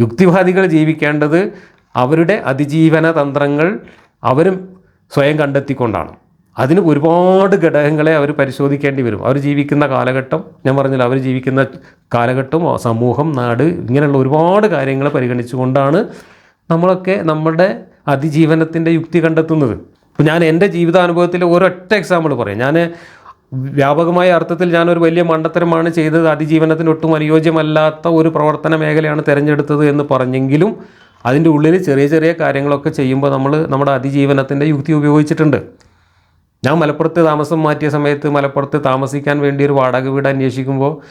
യുക്തിവാദികൾ ജീവിക്കേണ്ടത് അവരുടെ അതിജീവന തന്ത്രങ്ങൾ അവരും സ്വയം കണ്ടെത്തിക്കൊണ്ടാണ്. അതിന് ഒരുപാട് ഘടകങ്ങളെ അവർ പരിശോധിക്കേണ്ടി വരും. അവർ ജീവിക്കുന്ന കാലഘട്ടം ഞാൻ പറഞ്ഞില്ല അവർ ജീവിക്കുന്ന കാലഘട്ടം സമൂഹം നാട് ഇങ്ങനെയുള്ള ഒരുപാട് കാര്യങ്ങൾ പരിഗണിച്ചുകൊണ്ടാണ് നമ്മളൊക്കെ നമ്മുടെ അതിജീവനത്തിന്റെ യുക്തി കണ്ടെത്തുന്നത്. ഇപ്പോൾ ഞാൻ എന്റെ ജീവിതാനുഭവത്തിൽ ഒരൊറ്റ എക്സാമ്പിൾ പറയാം. ഞാൻ വ്യാപകമായ അർത്ഥത്തിൽ ഞാനൊരു വലിയ മണ്ടത്തരമാണ് ചെയ്തത്. അതിജീവനത്തിന് ഒട്ടും അനുയോജ്യമല്ലാത്ത ഒരു പ്രവർത്തന മേഖലയാണ് തിരഞ്ഞെടുത്തത് എന്ന് പറഞ്ഞെങ്കിലും അതിന്റെ ഉള്ളിൽ ചെറിയ ചെറിയ കാര്യങ്ങളൊക്കെ ചെയ്യുമ്പോൾ നമ്മൾ നമ്മുടെ അതിജീവനത്തിന്റെ യുക്തി ഉപയോഗിച്ചിട്ടുണ്ട്. ഞാൻ മലപ്പുറത്ത് താമസം മാറ്റിയ സമയത്ത് മലപ്പുറത്ത് താമസിക്കാൻ വേണ്ടി ഒരു വാടക വീട് അന്വേഷിക്കുമ്പോൾ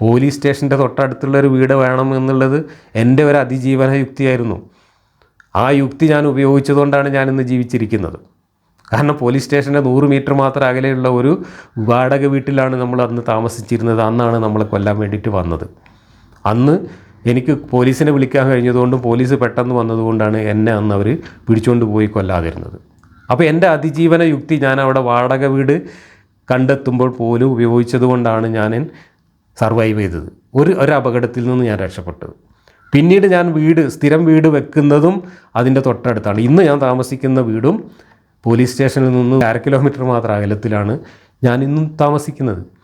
പോലീസ് സ്റ്റേഷന്റെ തൊട്ടടുത്തുള്ള ഒരു വീട് വേണം എന്നുള്ളത് എന്റെ ഒരു അതിജീവന യുക്തിയായിരുന്നു. ആ യുക്തി ഞാൻ ഉപയോഗിച്ചതുകൊണ്ടാണ് ഞാനിന്ന് ജീവിച്ചിരിക്കുന്നത്. കാരണം പോലീസ് സ്റ്റേഷന്റെ നൂറ് മീറ്റർ മാത്രം അകലെയുള്ള ഒരു വാടക വീട്ടിലാണ് നമ്മൾ അന്ന് താമസിച്ചിരുന്നത്. അന്നാണ് നമ്മളെ കൊല്ലാൻ വേണ്ടിയിട്ട് വന്നത്. അന്ന് എനിക്ക് പോലീസിനെ വിളിക്കാൻ കഴിഞ്ഞതുകൊണ്ടും പോലീസ് പെട്ടെന്ന് വന്നതുകൊണ്ടാണ് എന്നെ അന്ന് അവർ പിടിച്ചുകൊണ്ട് പോയി കൊല്ലാതിരുന്നത്. അപ്പോൾ എന്റെ അതിജീവന യുക്തി ഞാൻ അവിടെ വാടക വീട് കണ്ടെത്തുമ്പോൾ പോലും ഉപയോഗിച്ചത് കൊണ്ടാണ് ഞാൻ സർവൈവ് ചെയ്തത്. ഒരു ഒരു അപകടത്തിൽ നിന്ന് ഞാൻ രക്ഷപ്പെട്ടത്. പിന്നീട് ഞാൻ വീട് സ്ഥിരം വീട് വെക്കുന്നതും അതിന്റെ തൊട്ടടുത്താണ്. ഇന്ന് ഞാൻ താമസിക്കുന്ന വീടും പോലീസ് സ്റ്റേഷനിൽ നിന്ന് അര കിലോമീറ്റർ മാത്രം അകലത്തിലാണ് ഞാൻ ഇന്നും താമസിക്കുന്നത്.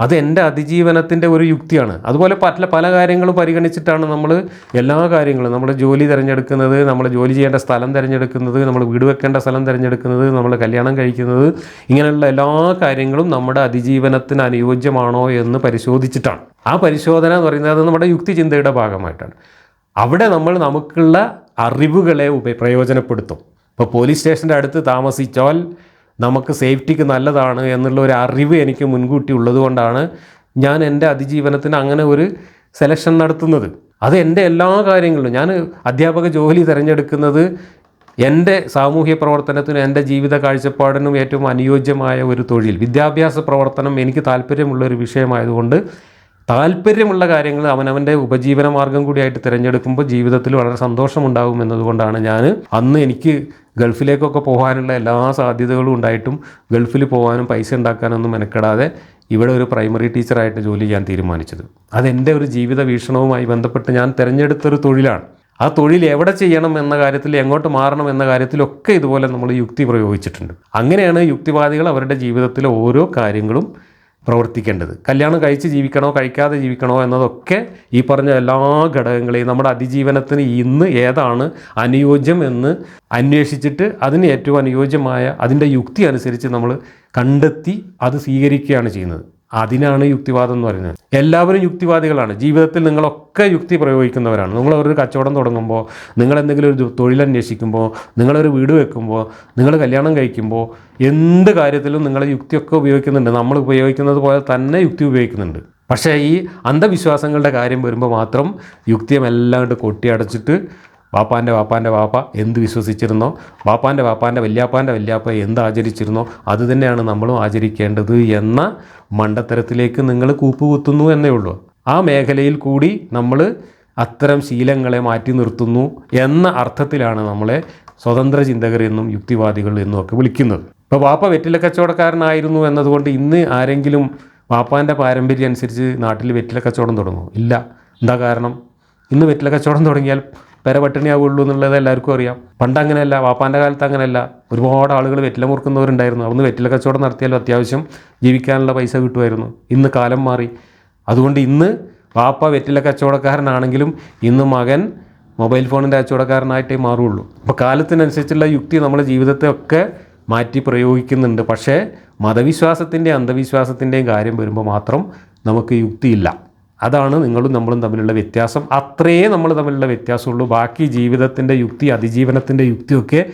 അത് എന്റെ അതിജീവനത്തിന്റെ ഒരു യുക്തിയാണ്. അതുപോലെ പല പല കാര്യങ്ങളും പരിഗണിച്ചിട്ടാണ് നമ്മൾ എല്ലാ കാര്യങ്ങളും. നമ്മുടെ ജോലി തിരഞ്ഞെടുക്കുന്നത് നമ്മൾ ജോലി ചെയ്യേണ്ട സ്ഥലം തിരഞ്ഞെടുക്കുന്നത് നമ്മൾ വീട് വെക്കേണ്ട സ്ഥലം തിരഞ്ഞെടുക്കുന്നത് നമ്മൾ കല്യാണം കഴിക്കുന്നത് ഇങ്ങനെയുള്ള എല്ലാ കാര്യങ്ങളും നമ്മുടെ അതിജീവനത്തിന് അനുയോജ്യമാണോ എന്ന് പരിശോധിച്ചിട്ടാണ്. ആ പരിശോധന എന്ന് പറയുന്നത് നമ്മുടെ യുക്തി ചിന്തയുടെ ഭാഗമായിട്ടാണ്. അവിടെ നമ്മൾ നമുക്കുള്ള അറിവുകളെ ഉപ പ്രയോജനപ്പെടുത്തും. ഇപ്പോൾ പോലീസ് സ്റ്റേഷന്റെ അടുത്ത് താമസിച്ചാൽ നമുക്ക് സേഫ്റ്റിക്ക് നല്ലതാണ് എന്നുള്ള ഒരു അറിവ് എനിക്ക് മുൻകൂട്ടി ഉള്ളതുകൊണ്ടാണ് ഞാൻ എന്റെ അതിജീവനത്തിന് അങ്ങനെ ഒരു സെലക്ഷൻ നടത്തുന്നത്. അത് എന്റെ എല്ലാ കാര്യങ്ങളിലും. ഞാൻ അധ്യാപക ജോലി തിരഞ്ഞെടുക്കുന്നത് എന്റെ സാമൂഹ്യ പ്രവർത്തനത്തിനും എന്റെ ജീവിത കാഴ്ചപ്പാടിനും ഏറ്റവും അനുയോജ്യമായ ഒരു തൊഴിൽ. വിദ്യാഭ്യാസ പ്രവർത്തനം എനിക്ക് താല്പര്യമുള്ള ഒരു വിഷയമായതുകൊണ്ട് താല്പര്യമുള്ള കാര്യങ്ങൾ അവനവന്റെ ഉപജീവന മാർഗം കൂടിയായിട്ട് തിരഞ്ഞെടുക്കുമ്പോൾ ജീവിതത്തിൽ വളരെ സന്തോഷമുണ്ടാകും എന്നതുകൊണ്ടാണ് ഞാൻ അന്ന് എനിക്ക് ഗൾഫിലേക്കൊക്കെ പോകാനുള്ള എല്ലാ സാധ്യതകളും ഉണ്ടായിട്ടും ഗൾഫിൽ പോകാനും പൈസ ഉണ്ടാക്കാനൊന്നും മെനക്കെടാതെ ഇവിടെ ഒരു പ്രൈമറി ടീച്ചറായിട്ട് ജോലി ചെയ്യാൻ തീരുമാനിച്ചത്. അതെന്റെ ഒരു ജീവിത വീക്ഷണവുമായി ബന്ധപ്പെട്ട് ഞാൻ തിരഞ്ഞെടുത്തൊരു തൊഴിലാണ്. ആ തൊഴിൽ എവിടെ ചെയ്യണം എന്ന കാര്യത്തിൽ എങ്ങോട്ട് മാറണം എന്ന കാര്യത്തിലൊക്കെ ഇതുപോലെ നമ്മൾ യുക്തി പ്രയോഗിച്ചിട്ടുണ്ട്. അങ്ങനെയാണ് യുക്തിവാദികൾ അവരുടെ ജീവിതത്തിലെ ഓരോ കാര്യങ്ങളും പ്രവർത്തിക്കേണ്ടത്. കല്യാണം കഴിച്ച് ജീവിക്കണോ കഴിക്കാതെ ജീവിക്കണോ എന്നതൊക്കെ ഈ പറഞ്ഞ എല്ലാ ഘടകങ്ങളെയും നമ്മുടെ അതിജീവനത്തിന് ഇന്ന് ഏതാണ് അനുയോജ്യം എന്ന് അന്വേഷിച്ചിട്ട് അതിന് ഏറ്റവും അനുയോജ്യമായ അതിന്റെ യുക്തി അനുസരിച്ച് നമ്മൾ കണ്ടെത്തി അത് സ്വീകരിക്കുകയാണ് ചെയ്യുന്നത്. അതിനാണ് യുക്തിവാദം എന്ന് പറയുന്നത്. എല്ലാവരും യുക്തിവാദികളാണ്. ജീവിതത്തിൽ നിങ്ങളൊക്കെ യുക്തി പ്രയോഗിക്കുന്നവരാണ്. നിങ്ങൾ ഒരു കച്ചവടം തുടങ്ങുമ്പോൾ നിങ്ങൾ എന്തെങ്കിലും ഒരു തൊഴിൽ അന്വേഷിക്കുമ്പോൾ നിങ്ങളൊരു വീട് വെക്കുമ്പോൾ നിങ്ങൾ കല്യാണം കഴിക്കുമ്പോൾ എന്ത് കാര്യത്തിലും നിങ്ങൾ യുക്തിയൊക്കെ ഉപയോഗിക്കുന്നുണ്ട്. നമ്മൾ ഉപയോഗിക്കുന്നത് പോലെ തന്നെ യുക്തി ഉപയോഗിക്കുന്നുണ്ട്. പക്ഷേ ഈ അന്ധവിശ്വാസങ്ങളുടെ കാര്യം വരുമ്പോൾ മാത്രം കൊണ്ട് കൊട്ടിയടച്ചിട്ട് വാപ്പാന്റെ വാപ്പാന്റെ വാപ്പ എന്ത് വിശ്വസിച്ചിരുന്നോ? വാപ്പാന്റെ വാപ്പാന്റെ വല്യാപ്പാന്റെ വല്യാപ്പ എന്ത് ആചരിച്ചിരുന്നോ? അത് തന്നെയാണ് നമ്മളും ആചരിക്കേണ്ടത് എന്ന മണ്ടത്തരത്തിലേക്ക് നിങ്ങൾ കൂപ്പുകുത്തുന്നു എന്നേ ഉള്ളൂ. ആ മേഖലയിൽ കൂടി നമ്മൾ അത്തരം ശീലങ്ങളെ മാറ്റി നിർത്തുന്നു എന്ന അർത്ഥത്തിലാണ് നമ്മളെ സ്വതന്ത്ര ചിന്തകർ എന്നും യുക്തിവാദികൾ എന്നും ഒക്കെ വിളിക്കുന്നത്. ഇപ്പോൾ വാപ്പ വെറ്റില കച്ചവടക്കാരനായിരുന്നു എന്നതുകൊണ്ട് ഇന്ന് ആരെങ്കിലും വാപ്പാന്റെ പാരമ്പര്യം അനുസരിച്ച് നാട്ടിൽ വെറ്റില കച്ചവടം തുടങ്ങും ഇല്ല. എന്താ കാരണം? ഇന്ന് വെറ്റില കച്ചവടം തുടങ്ങിയാൽ പെര പട്ടിണിയാവുള്ളൂ എന്നുള്ളത് എല്ലാവർക്കും അറിയാം. പണ്ട് അങ്ങനെയല്ല വാപ്പാന്റെ കാലത്ത് അങ്ങനെയല്ല. ഒരുപാട് ആളുകൾ വെറ്റില മുറുക്കുന്നവരുണ്ടായിരുന്നു. അന്ന് വെറ്റില കച്ചവടം നടത്തിയാലും അത്യാവശ്യം ജീവിക്കാനുള്ള പൈസ കിട്ടുമായിരുന്നു. ഇന്ന് കാലം മാറി. അതുകൊണ്ട് ഇന്ന് വാപ്പ വെറ്റില കച്ചവടക്കാരനാണെങ്കിലും ഇന്ന് മകൻ മൊബൈൽ ഫോണിന്റെ കച്ചവടക്കാരനായിട്ടേ മാറുള്ളൂ അപ്പോൾ കാലത്തിനനുസരിച്ചുള്ള യുക്തി നമ്മുടെ ജീവിതത്തെ ഒക്കെ മാറ്റി പ്രയോഗിക്കുന്നുണ്ട്. പക്ഷേ മതവിശ്വാസത്തിന്റെയും അന്ധവിശ്വാസത്തിന്റെയും കാര്യം വരുമ്പോൾ മാത്രം നമുക്ക് യുക്തിയില്ല. അതാണ് നിങ്ങളും നമ്മളും തമ്മിലുള്ള വ്യത്യാസം. അത്രയേ നമ്മൾ തമ്മിലുള്ള വ്യത്യാസമുള്ളൂ. ബാക്കി ജീവിതത്തിന്റെ യുക്തി അതിജീവനത്തിന്റെ യുക്തിയൊക്കെ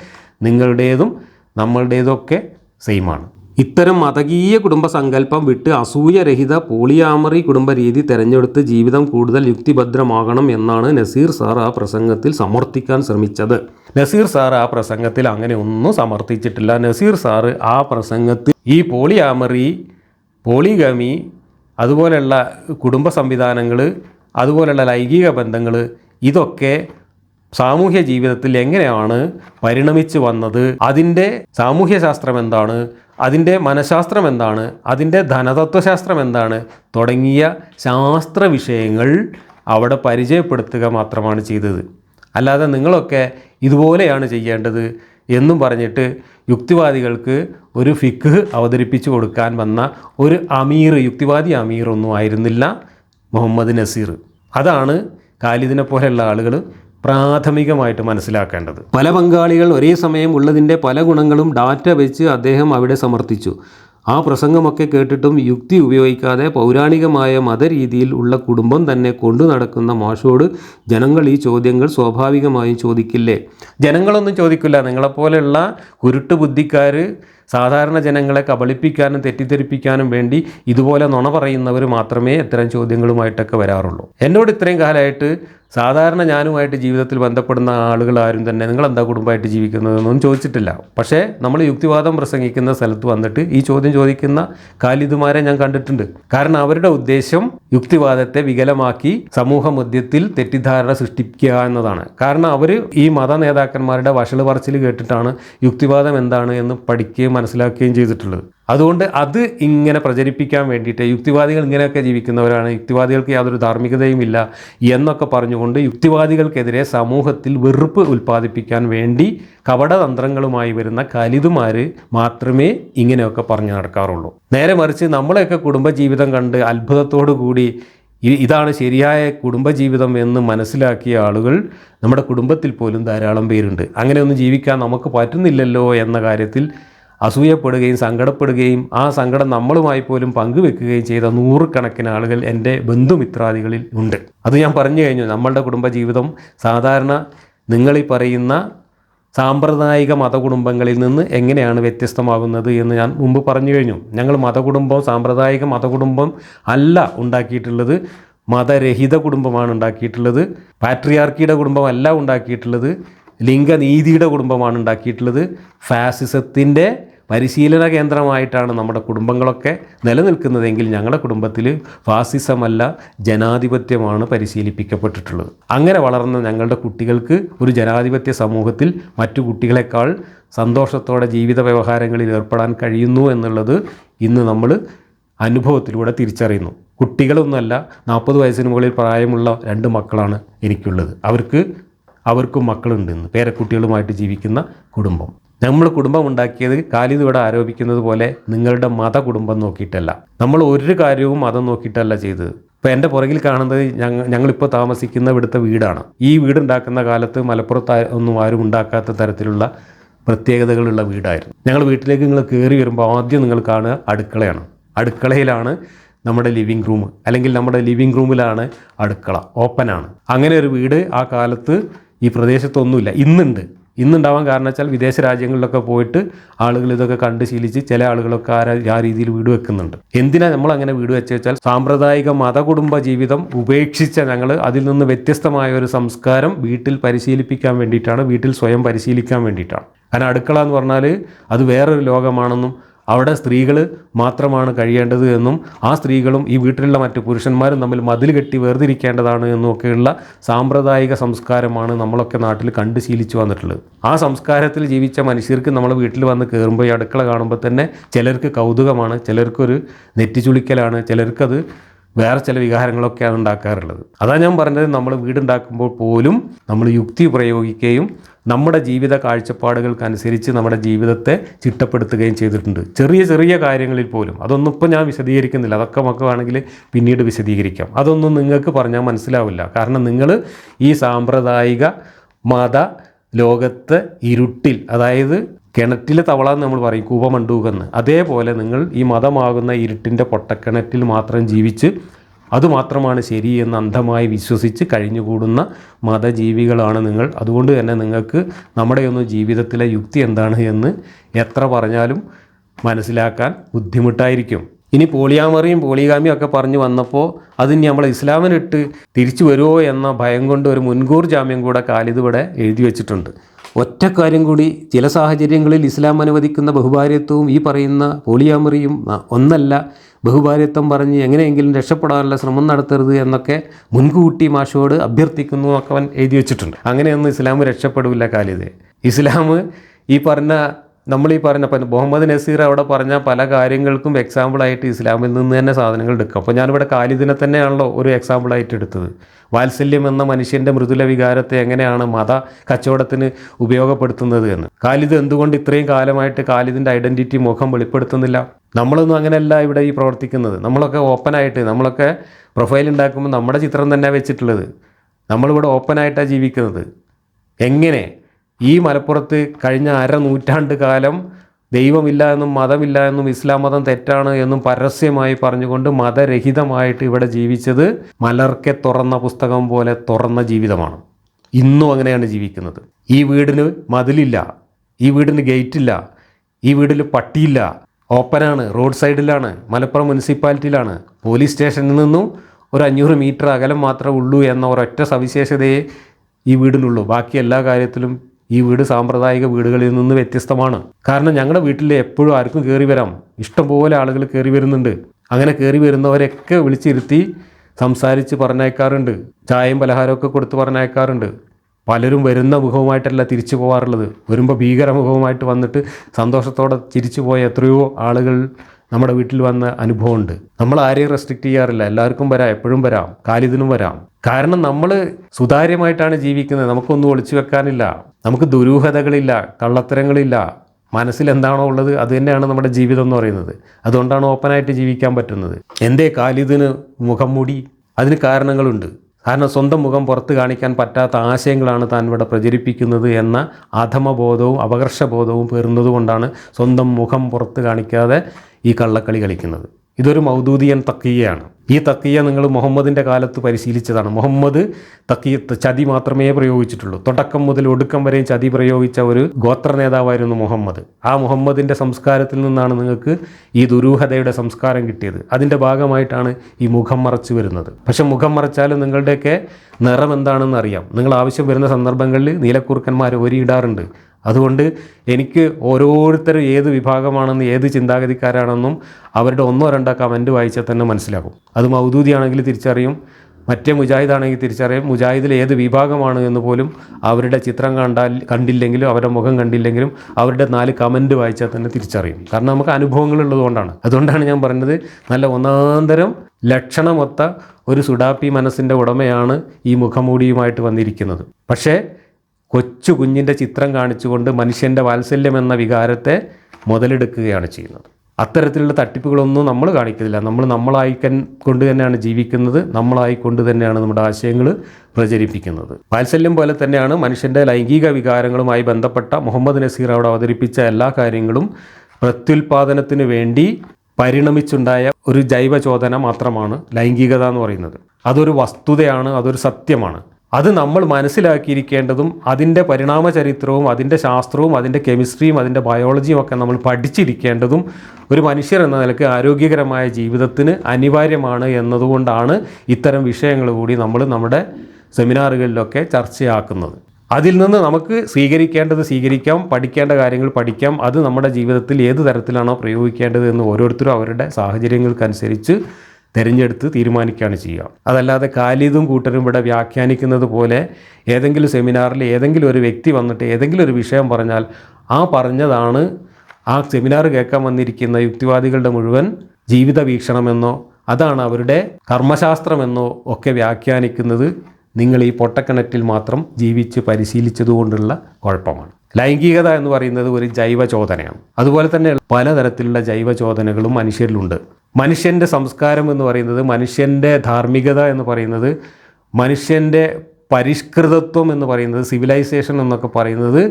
നിങ്ങളുടേതും നമ്മളുടേതൊക്കെ സെയിമാണ് ഇത്തരം മതകീയ കുടുംബസങ്കല്പം വിട്ട് അസൂയരഹിത പോളിയാമറി കുടുംബ രീതി തിരഞ്ഞെടുത്ത് ജീവിതം കൂടുതൽ യുക്തിഭദ്രമാകണം എന്നാണ് നസീർ സാർ ആ പ്രസംഗത്തിൽ സമർത്ഥിക്കാൻ ശ്രമിച്ചത്. നസീർ സാർ ആ പ്രസംഗത്തിൽ അങ്ങനെ ഒന്നും സമർത്ഥിച്ചിട്ടില്ല. നസീർ സാറ് ആ പ്രസംഗത്തിൽ ഈ പോളിയാമറി പോളിഗമി അതുപോലെയുള്ള കുടുംബ സംവിധാനങ്ങൾ അതുപോലെയുള്ള ലൈംഗിക ബന്ധങ്ങൾ ഇതൊക്കെ സാമൂഹ്യ ജീവിതത്തിൽ എങ്ങനെയാണ് പരിണമിച്ചു വന്നത്? അതിന്റെ സാമൂഹ്യശാസ്ത്രം എന്താണ്? അതിന്റെ മനഃശാസ്ത്രം എന്താണ്? അതിന്റെ ധനതത്വശാസ്ത്രം എന്താണ്? തുടങ്ങിയ ശാസ്ത്ര വിഷയങ്ങൾ അവിടെ പരിചയപ്പെടുത്തുക മാത്രമാണ് ചെയ്തത്. അല്ലാതെ നിങ്ങളൊക്കെ ഇതുപോലെയാണ് ചെയ്യേണ്ടത്. എന്നും പറഞ്ഞിട്ട് യുക്തിവാദികൾക്ക് ഒരു ഫിക്ക് അവതരിപ്പിച്ചു കൊടുക്കാൻ വന്ന ഒരു അമീർ യുക്തിവാദി അമീർ ഒന്നും ആയിരുന്നില്ല മുഹമ്മദ് നസീർ. അതാണ് ഖാലിദിനെ പോലെയുള്ള ആളുകൾ പ്രാഥമികമായിട്ട് മനസ്സിലാക്കേണ്ടത്. പല പങ്കാളികൾ ഒരേ സമയം ഉള്ളതിന്റെ പല ഗുണങ്ങളും ഡാറ്റ വെച്ച് അദ്ദേഹം അവിടെ സമർത്ഥിച്ചു. ആ പ്രസംഗമൊക്കെ കേട്ടിട്ടും യുക്തി ഉപയോഗിക്കാതെ പൗരാണികമായ മതരീതിയിൽ ഉള്ള കുടുംബം തന്നെ കൊണ്ടു നടക്കുന്ന മാഷോട് ജനങ്ങൾ ഈ ചോദ്യങ്ങൾ സ്വാഭാവികമായും ചോദിക്കില്ലേ? ജനങ്ങളൊന്നും ചോദിക്കില്ല. നിങ്ങളെപ്പോലെയുള്ള കുരുട്ട് ബുദ്ധിക്കാർ സാധാരണ ജനങ്ങളെ കബളിപ്പിക്കാനും തെറ്റിദ്ധരിപ്പിക്കാനും വേണ്ടി ഇതുപോലെ നുണ പറയുന്നവർ മാത്രമേ ഇത്തരം ചോദ്യങ്ങളുമായിട്ടൊക്കെ വരാറുള്ളൂ. എന്നോട് ഇത്രയും കാലമായിട്ട് സാധാരണ ഞാനുമായിട്ട് ജീവിതത്തിൽ ബന്ധപ്പെടുന്ന ആളുകൾ ആരും തന്നെ നിങ്ങൾ എന്താ കുടുംബമായിട്ട് ജീവിക്കുന്നതെന്നൊന്നും ചോദിച്ചിട്ടില്ല. പക്ഷേ നമ്മൾ യുക്തിവാദം പ്രസംഗിക്കുന്ന സ്ഥലത്ത് വന്നിട്ട് ഈ ചോദ്യം ചോദിക്കുന്ന കാലിതുമാരെ ഞാൻ കണ്ടിട്ടുണ്ട്. കാരണം അവരുടെ ഉദ്ദേശം യുക്തിവാദത്തെ വികലമാക്കി സമൂഹ മധ്യത്തിൽ തെറ്റിദ്ധാരണ സൃഷ്ടിക്കുക എന്നതാണ്. കാരണം അവർ ഈ മത നേതാക്കന്മാരുടെ വഷൾ പറച്ചിൽ കേട്ടിട്ടാണ് യുക്തിവാദം എന്താണ് എന്ന് പഠിക്കുകയും മനസ്സിലാക്കുകയും ചെയ്തിട്ടുള്ളത് അതുകൊണ്ട് അത് ഇങ്ങനെ പ്രചരിപ്പിക്കാൻ വേണ്ടിയിട്ട് യുക്തിവാദികൾ ഇങ്ങനെയൊക്കെ ജീവിക്കുന്നവരാണ്. യുക്തിവാദികൾക്ക് യാതൊരു ധാർമ്മികതയും ഇല്ല എന്നൊക്കെ പറഞ്ഞുകൊണ്ട് യുക്തിവാദികൾക്കെതിരെ സമൂഹത്തിൽ വെറുപ്പ് ഉൽപ്പാദിപ്പിക്കാൻ വേണ്ടി കപടതന്ത്രങ്ങളുമായി വരുന്ന കലിതുമാർ മാത്രമേ ഇങ്ങനെയൊക്കെ പറഞ്ഞു നടക്കാറുള്ളൂ. നേരെ മറിച്ച് നമ്മളെയൊക്കെ കുടുംബജീവിതം കണ്ട് അത്ഭുതത്തോടു കൂടി ഇതാണ് ശരിയായ കുടുംബജീവിതം എന്ന് മനസ്സിലാക്കിയ ആളുകൾ നമ്മുടെ കുടുംബത്തിൽ പോലും ധാരാളം പേരുണ്ട്. അങ്ങനെയൊന്നും ജീവിക്കാൻ നമുക്ക് പറ്റുന്നില്ലല്ലോ എന്ന കാര്യത്തിൽ അസൂയപ്പെടുകയും സങ്കടപ്പെടുകയും ആ സങ്കടം നമ്മളുമായി പോലും പങ്കുവെക്കുകയും ചെയ്ത നൂറുകണക്കിന് ആളുകൾ എന്റെ ബന്ധുമിത്രാദികളിൽ ഉണ്ട്. അത് ഞാൻ പറഞ്ഞു കഴിഞ്ഞു. നമ്മളുടെ കുടുംബജീവിതം സാധാരണ നിങ്ങളീ പറയുന്ന സാമ്പ്രദായിക മതകുടുംബങ്ങളിൽ നിന്ന് എങ്ങനെയാണ് വ്യത്യസ്തമാകുന്നത് എന്ന് ഞാൻ മുമ്പ് പറഞ്ഞു കഴിഞ്ഞു. ഞങ്ങൾ മതകുടുംബം സാമ്പ്രദായിക മതകുടുംബം അല്ല ഉണ്ടാക്കിയിട്ടുള്ളത്. മതരഹിത കുടുംബമാണ് ഉണ്ടാക്കിയിട്ടുള്ളത്. പാട്രിയാർക്കിയുടെ കുടുംബമല്ല ഉണ്ടാക്കിയിട്ടുള്ളത്. ലിംഗനീതിയുടെ കുടുംബമാണ് ഉണ്ടാക്കിയിട്ടുള്ളത്. ഫാസിസത്തിന്റെ പരിശീലന കേന്ദ്രമായിട്ടാണ് നമ്മുടെ കുടുംബങ്ങളൊക്കെ നിലനിൽക്കുന്നതെങ്കിൽ ഞങ്ങളുടെ കുടുംബത്തിൽ ഫാസിസമല്ല ജനാധിപത്യമാണ് പരിശീലിപ്പിക്കപ്പെട്ടിട്ടുള്ളത്. അങ്ങനെ വളർന്ന ഞങ്ങളുടെ കുട്ടികൾക്ക് ഒരു ജനാധിപത്യ സമൂഹത്തിൽ മറ്റു കുട്ടികളെക്കാൾ സന്തോഷത്തോടെ ജീവിത വ്യവഹാരങ്ങളിൽ ഏർപ്പെടാൻ കഴിയുന്നു എന്നുള്ളത് ഇന്ന് നമ്മൾ അനുഭവത്തിലൂടെ തിരിച്ചറിയുന്നു. കുട്ടികളൊന്നുമല്ല നാൽപ്പത് വയസ്സിന് മുകളിൽ പ്രായമുള്ള രണ്ട് മക്കളാണ് എനിക്കുള്ളത്. അവർക്ക് അവർക്കും മക്കളുണ്ടെന്ന് പേരക്കുട്ടികളുമായിട്ട് ജീവിക്കുന്ന കുടുംബം. നമ്മൾ കുടുംബം ഉണ്ടാക്കിയത് കാലിത് ഇവിടെ ആരോപിക്കുന്നത് പോലെ നിങ്ങളുടെ മത കുടുംബം നോക്കിയിട്ടല്ല. നമ്മൾ ഒരു കാര്യവും മതം നോക്കിയിട്ടല്ല ചെയ്തത്. ഇപ്പോൾ എന്റെ പുറകിൽ കാണുന്നത് ഞങ്ങൾ ഞങ്ങളിപ്പോൾ താമസിക്കുന്ന ഇവിടുത്തെ വീടാണ്. ഈ വീടുണ്ടാക്കുന്ന കാലത്ത് മലപ്പുറത്ത് ഒന്നും ആരും ഉണ്ടാക്കാത്ത തരത്തിലുള്ള പ്രത്യേകതകളുള്ള വീടായിരുന്നു. ഞങ്ങൾ വീട്ടിലേക്ക് നിങ്ങൾ കയറി വരുമ്പോൾ ആദ്യം നിങ്ങൾ കാണുക അടുക്കളയാണ്. അടുക്കളയിലാണ് നമ്മുടെ ലിവിങ് റൂം. അല്ലെങ്കിൽ നമ്മുടെ ലിവിങ് റൂമിലാണ് അടുക്കള. ഓപ്പനാണ് അങ്ങനെ ഒരു വീട് ആ കാലത്ത് ഈ പ്രദേശത്തൊന്നുമില്ല ഇന്നുണ്ട്. ഇന്നുണ്ടാവാൻ കാരണം വെച്ചാൽ വിദേശ രാജ്യങ്ങളിലൊക്കെ പോയിട്ട് ആളുകൾ ഇതൊക്കെ കണ്ട് ശീലിച്ച് ചില ആളുകളൊക്കെ ആ ആ രീതിയിൽ വീട് വെക്കുന്നുണ്ട്. എന്തിനാ നമ്മൾ അങ്ങനെ വീട് വെച്ച് വെച്ചാൽ സാമ്പ്രദായിക മതകുടുംബ ജീവിതം ഉപേക്ഷിച്ച ഞങ്ങൾ അതിൽ നിന്ന് വ്യത്യസ്തമായ ഒരു സംസ്കാരം വീട്ടിൽ പരിശീലിപ്പിക്കാൻ വേണ്ടിയിട്ടാണ് വീട്ടിൽ സ്വയം പരിശീലിക്കാൻ വേണ്ടിയിട്ടാണ്. കാരണം അടുക്കള എന്ന് പറഞ്ഞാൽ അത് വേറൊരു ലോകമാണെന്നും അവിടെ സ്ത്രീകൾ മാത്രമാണ് കഴിയേണ്ടത് എന്നും ആ സ്ത്രീകളും ഈ വീട്ടിലുള്ള മറ്റു പുരുഷന്മാരും തമ്മിൽ മതിൽ കെട്ടി വേർതിരിക്കേണ്ടതാണ് എന്നൊക്കെയുള്ള സാമ്പ്രദായിക സംസ്കാരമാണ് നമ്മളൊക്കെ നാട്ടിൽ കണ്ട് ശീലിച്ചു വന്നിട്ടുള്ളത്. ആ സംസ്കാരത്തിൽ ജീവിച്ച മനുഷ്യർക്ക് നമ്മൾ വീട്ടിൽ വന്ന് കയറുമ്പോൾ ഈ അടുക്കള കാണുമ്പോൾ തന്നെ ചിലർക്ക് കൗതുകമാണ് ചിലർക്കൊരു നെറ്റിച്ചുളിക്കലാണ് ചിലർക്കത് വേറെ ചില വികാരങ്ങളൊക്കെയാണ് ഉണ്ടാക്കാറുള്ളത്. അതാണ് ഞാൻ പറഞ്ഞത് നമ്മൾ വീടുണ്ടാക്കുമ്പോൾ പോലും നമ്മൾ യുക്തി പ്രയോഗിക്കുകയും നമ്മുടെ ജീവിത കാഴ്ചപ്പാടുകൾക്കനുസരിച്ച് നമ്മുടെ ജീവിതത്തെ ചിട്ടപ്പെടുത്തുകയും ചെയ്തിട്ടുണ്ട്. ചെറിയ ചെറിയ കാര്യങ്ങളിൽ പോലും. അതൊന്നും ഇപ്പോൾ ഞാൻ വിശദീകരിക്കുന്നില്ല. അതൊക്കെ നമുക്ക് വേണമെങ്കിൽ പിന്നീട് വിശദീകരിക്കാം. അതൊന്നും നിങ്ങൾക്ക് പറഞ്ഞാൽ മനസ്സിലാവില്ല. കാരണം നിങ്ങൾ ഈ സാമ്പ്രദായിക മത ലോകത്ത് ഇരുട്ടിൽ അതായത് കിണറ്റിലെ തവള എന്ന് നമ്മൾ പറയും കൂപമണ്ടൂകെന്ന് അതേപോലെ നിങ്ങൾ ഈ മതമാകുന്ന ഇരുട്ടിന്റെ പൊട്ടക്കിണറ്റിൽ മാത്രം ജീവിച്ച് അതുമാത്രമാണ് ശരിയെന്ന് അന്ധമായി വിശ്വസിച്ച് കഴിഞ്ഞുകൂടുന്ന മതജീവികളാണ് നിങ്ങൾ. അതുകൊണ്ട് തന്നെ നിങ്ങൾക്ക് നമ്മുടെയൊന്നും ജീവിതത്തിലെ യുക്തി എന്താണ് എന്ന് എത്ര പറഞ്ഞാലും മനസ്സിലാക്കാൻ ബുദ്ധിമുട്ടായിരിക്കും. ഇനി പോളിയാമറിയും പോളിഗാമിയും ഒക്കെ പറഞ്ഞു വന്നപ്പോൾ അതിന് നമ്മൾ ഇസ്ലാമിനിട്ട് തിരിച്ചു വരുമോ എന്ന ഭയം കൊണ്ട് ഒരു മുൻകൂർ ജാമ്യം കൂടെ കാലിത് ഇവിടെ എഴുതി വെച്ചിട്ടുണ്ട്. ഒറ്റ കാര്യം കൂടി ചില സാഹചര്യങ്ങളിൽ ഇസ്ലാം അനുവദിക്കുന്ന ബഹുഭാര്യത്വവും ഈ പറയുന്ന പോളിയാമറിയും ഒന്നല്ല. ബഹുഭാര്യത്വം പറഞ്ഞ് എങ്ങനെയെങ്കിലും രക്ഷപ്പെടാനുള്ള ശ്രമം നടത്തരുത് എന്നൊക്കെ മുൻകൂട്ടി മാഷോട് അഭ്യർത്ഥിക്കുന്നു എന്നൊക്കെ അവൻ എഴുതി വെച്ചിട്ടുണ്ട്. അങ്ങനെയൊന്നും ഇസ്ലാം രക്ഷപ്പെടില്ല കാലിത് ഇസ്ലാം ഈ പറഞ്ഞ നമ്മൾ ഈ പറഞ്ഞ അപ്പം മുഹമ്മദ് നസീർ അവിടെ പറഞ്ഞ പല കാര്യങ്ങൾക്കും എക്സാമ്പിളായിട്ട് ഇസ്ലാമിൽ നിന്ന് തന്നെ സാധനങ്ങൾ എടുക്കും അപ്പോൾ ഞാനിവിടെ കാലിദിനെ തന്നെയാണല്ലോ ഒരു എക്സാമ്പിളായിട്ട് എടുത്തത്. വാത്സല്യം എന്ന മനുഷ്യന്റെ മൃദുല വികാരത്തെ എങ്ങനെയാണ് മത കച്ചവടത്തിന് ഉപയോഗപ്പെടുത്തുന്നത് എന്ന്. കാലിദ് എന്തുകൊണ്ട് ഇത്രയും കാലമായിട്ട് കാലിദിന്റെ ഐഡന്റിറ്റി മുഖം വെളിപ്പെടുത്തുന്നില്ല? നമ്മളൊന്നും അങ്ങനെയല്ല ഇവിടെ ഈ പ്രവർത്തിക്കുന്നത്. നമ്മളൊക്കെ ഓപ്പണായിട്ട് നമ്മളൊക്കെ പ്രൊഫൈൽ ഉണ്ടാക്കുമ്പോൾ നമ്മുടെ ചിത്രം തന്നെ വെച്ചിട്ടുള്ളത്. നമ്മളിവിടെ ഓപ്പണായിട്ടാണ് ജീവിക്കുന്നത്. എങ്ങനെ? ഈ മലപ്പുറത്ത് കഴിഞ്ഞ അര നൂറ്റാണ്ട് കാലം ദൈവമില്ല എന്നും മതമില്ല എന്നും ഇസ്ലാം മതം തെറ്റാണ് എന്നും പരസ്യമായി പറഞ്ഞുകൊണ്ട് മതരഹിതമായിട്ട് ഇവിടെ ജീവിച്ചത് മലർക്കെ തുറന്ന പുസ്തകം പോലെ തുറന്ന ജീവിതമാണ്. ഇന്നും അങ്ങനെയാണ് ജീവിക്കുന്നത്. ഈ വീടിന് മതിലില്ല ഈ വീടിന് ഗേറ്റില്ല ഈ വീടിൽ പട്ടിയില്ല. ഓപ്പനാണ് റോഡ് സൈഡിലാണ് മലപ്പുറം മുനിസിപ്പാലിറ്റിയിലാണ്. പോലീസ് സ്റ്റേഷനിൽ നിന്നും ഒരു അഞ്ഞൂറ് മീറ്റർ അകലം മാത്രമേ ഉള്ളൂ എന്ന ഒരൊറ്റ സവിശേഷതയെ ഈ വീടിനുള്ളൂ. ബാക്കി എല്ലാ കാര്യത്തിലും ഈ വീട് സാമ്പ്രദായിക വീടുകളിൽ നിന്ന് വ്യത്യസ്തമാണ്. കാരണം ഞങ്ങളുടെ വീട്ടിൽ എപ്പോഴും ആർക്കും കയറി വരാം. ഇഷ്ടംപോലെ ആളുകൾ കയറി വരുന്നുണ്ട്. അങ്ങനെ കയറി വരുന്നവരൊക്കെ വിളിച്ചിരുത്തി സംസാരിച്ച് പറഞ്ഞയക്കാറുണ്ട്. ചായയും പലഹാരമൊക്കെ കൊടുത്ത് പറഞ്ഞയക്കാറുണ്ട്. പലരും വരുന്ന മുഖവുമായിട്ടല്ല തിരിച്ചു പോകാറുള്ളത് വരുമ്പോൾ ഭീകര മുഖവുമായിട്ട് വന്നിട്ട് സന്തോഷത്തോടെ തിരിച്ചു പോയ എത്രയോ ആളുകൾ നമ്മുടെ വീട്ടിൽ വന്ന അനുഭവമുണ്ട്. നമ്മൾ ആരെയും റെസ്ട്രിക്റ്റ് ചെയ്യാറില്ല. എല്ലാവർക്കും വരാം. എപ്പോഴും വരാം. കാലിദിനും വരാം. കാരണം നമ്മൾ സുതാര്യമായിട്ടാണ് ജീവിക്കുന്നത്. നമുക്കൊന്നും ഒളിച്ചു വെക്കാനില്ല. നമുക്ക് ദുരൂഹതകളില്ല കള്ളത്തരങ്ങളില്ല. മനസ്സിൽ എന്താണോ ഉള്ളത് അത് തന്നെയാണ് നമ്മുടെ ജീവിതം എന്ന് പറയുന്നത്. അതുകൊണ്ടാണ് ഓപ്പണായിട്ട് ജീവിക്കാൻ പറ്റുന്നത്. എന്തേ കാലിതിന് മുഖം മൂടി? അതിന് കാരണങ്ങളുണ്ട്. കാരണം സ്വന്തം മുഖം പുറത്ത് കാണിക്കാൻ പറ്റാത്ത ആശയങ്ങളാണ് താൻ ഇവിടെ പ്രചരിപ്പിക്കുന്നത് എന്ന അധമബോധവും അപകർഷബോധവും പേറുന്നതുകൊണ്ടാണ് സ്വന്തം മുഖം പുറത്ത് കാണിക്കാതെ ഈ കള്ളക്കളി കളിക്കുന്നത്. ഇതൊരു മൗദൂദിയൻ തക്കിയയാണ് ഈ തക്കിയ നിങ്ങൾ മുഹമ്മദിന്റെ കാലത്ത് പരിശീലിച്ചതാണ്. മുഹമ്മദ് തക്കിയ ചതി മാത്രമേ പ്രയോഗിച്ചിട്ടുള്ളൂ. തുടക്കം മുതൽ ഒടുക്കം വരെയും ചതി പ്രയോഗിച്ച ഒരു ഗോത്ര നേതാവായിരുന്നു മുഹമ്മദ്. ആ മുഹമ്മദിന്റെ സംസ്കാരത്തിൽ നിന്നാണ് നിങ്ങൾക്ക് ഈ ദുരൂഹതയുടെ സംസ്കാരം കിട്ടിയത്. അതിന്റെ ഭാഗമായിട്ടാണ് ഈ മുഖം മറച്ചു വരുന്നത്. പക്ഷെ മുഖം മറച്ചാലും നിങ്ങളുടെയൊക്കെ നിറം എന്താണെന്ന് അറിയാം. നിങ്ങൾ ആവശ്യം വരുന്ന സന്ദർഭങ്ങളിൽ നീലക്കുറുക്കന്മാർ ഒരിയിടാറുണ്ട്. അതുകൊണ്ട് എനിക്ക് ഓരോരുത്തരും ഏത് വിഭാഗമാണെന്ന് ഏത് ചിന്താഗതിക്കാരാണെന്നും അവരുടെ ഒന്നോ രണ്ടോ കമന്റ് വായിച്ചാൽ തന്നെ മനസ്സിലാകും. അത് മൗദൂദിയാണെങ്കിൽ തിരിച്ചറിയും മറ്റേ മുജാഹിദ് ആണെങ്കിൽ തിരിച്ചറിയും മുജാഹിദിൽ ഏത് വിഭാഗമാണ് എന്ന് പോലും അവരുടെ ചിത്രം കണ്ടാൽ കണ്ടില്ലെങ്കിലും അവരുടെ മുഖം കണ്ടില്ലെങ്കിലും അവരുടെ നാല് കമന്റ് വായിച്ചാൽ തന്നെ തിരിച്ചറിയും. കാരണം നമുക്ക് അനുഭവങ്ങൾ ഉള്ളതുകൊണ്ടാണ്. അതുകൊണ്ടാണ് ഞാൻ പറഞ്ഞത് നല്ല ഒന്നാന്തരം ലക്ഷണമൊത്ത ഒരു സുഡാപ്പി മനസ്സിന്റെ ഉടമയാണ് ഈ മുഖമൂടിയുമായിട്ട് വന്നിരിക്കുന്നത്. പക്ഷേ കൊച്ചു കുഞ്ഞിന്റെ ചിത്രം കാണിച്ചുകൊണ്ട് മനുഷ്യന്റെ വാത്സല്യം എന്ന വികാരത്തെ മുതലെടുക്കുകയാണ് ചെയ്യുന്നത്. അത്തരത്തിലുള്ള തട്ടിപ്പുകളൊന്നും നമ്മൾ കാണിക്കുന്നില്ല. നമ്മൾ നമ്മളായി കൊണ്ട് തന്നെയാണ് ജീവിക്കുന്നത്. നമ്മളായി കൊണ്ട് തന്നെയാണ് നമ്മുടെ ആശയങ്ങൾ പ്രചരിപ്പിക്കുന്നത്. വാത്സല്യം പോലെ തന്നെയാണ് മനുഷ്യന്റെ ലൈംഗിക വികാരങ്ങളുമായി ബന്ധപ്പെട്ട മുഹമ്മദ് നസീർ അവിടെ അവതരിപ്പിച്ച എല്ലാ കാര്യങ്ങളും പ്രത്യുൽപാദനത്തിന് വേണ്ടി പരിണമിച്ചുണ്ടായ ഒരു ജൈവചോദന മാത്രമാണ് ലൈംഗികത എന്ന് പറയുന്നത്. അതൊരു വസ്തുതയാണ് അതൊരു സത്യമാണ്. അത് നമ്മൾ മനസ്സിലാക്കിയിരിക്കേണ്ടതും അതിന്റെ പരിണാമ ചരിത്രവും അതിന്റെ ശാസ്ത്രവും അതിന്റെ കെമിസ്ട്രിയും അതിന്റെ ബയോളജിയും ഒക്കെ നമ്മൾ പഠിച്ചിരിക്കേണ്ടതും ഒരു മനുഷ്യർ എന്ന നിലയ്ക്ക് ആരോഗ്യകരമായ ജീവിതത്തിന് അനിവാര്യമാണ് എന്നതുകൊണ്ടാണ് ഇത്തരം വിഷയങ്ങൾ കൂടി നമ്മൾ നമ്മുടെ സെമിനാറുകളിലൊക്കെ ചർച്ചയാക്കുന്നത്. അതിൽ നിന്ന് നമുക്ക് സ്വീകരിക്കേണ്ടത് സ്വീകരിക്കാം പഠിക്കേണ്ട കാര്യങ്ങൾ പഠിക്കാം അത് നമ്മുടെ ജീവിതത്തിൽ ഏത് തരത്തിലാണോ പ്രയോഗിക്കേണ്ടത് എന്ന് ഓരോരുത്തരും അവരുടെ സാഹചര്യങ്ങൾക്കനുസരിച്ച് തിരഞ്ഞെടുത്ത് തീരുമാനിക്കുകയാണ് ചെയ്യുക. അതല്ലാതെ കാലിതും കൂട്ടരും ഇവിടെ വ്യാഖ്യാനിക്കുന്നത് പോലെ ഏതെങ്കിലും സെമിനാറിൽ ഏതെങ്കിലും ഒരു വ്യക്തി വന്നിട്ട് ഏതെങ്കിലും ഒരു വിഷയം പറഞ്ഞാൽ ആ പറഞ്ഞതാണ് ആ സെമിനാർ കേൾക്കാൻ വന്നിരിക്കുന്ന യുക്തിവാദികളുടെ മുഴുവൻ ജീവിത വീക്ഷണമെന്നോ അതാണ് അവരുടെ കർമ്മശാസ്ത്രമെന്നോ ഒക്കെ വ്യാഖ്യാനിക്കുന്നത് നിങ്ങൾ ഈ പൊട്ടക്കിണറ്റിൽ മാത്രം ജീവിച്ച് പരിശീലിച്ചതുകൊണ്ടുള്ള കുഴപ്പമാണ്. ലൈംഗികത എന്ന് പറയുന്നത് ഒരു ജൈവചോദനയാണ്. അതുപോലെ തന്നെ പലതരത്തിലുള്ള ജൈവചോദനകളും മനുഷ്യരിലുണ്ട്. മനുഷ്യന്റെ സംസ്കാരം എന്ന് പറയുന്നത് മനുഷ്യന്റെ ധാർമ്മികത എന്ന് പറയുന്നത് മനുഷ്യന്റെ പരിഷ്കൃതത്വം എന്ന് പറയുന്നത് സിവിലൈസേഷൻ എന്നൊക്കെ പറയുന്നത്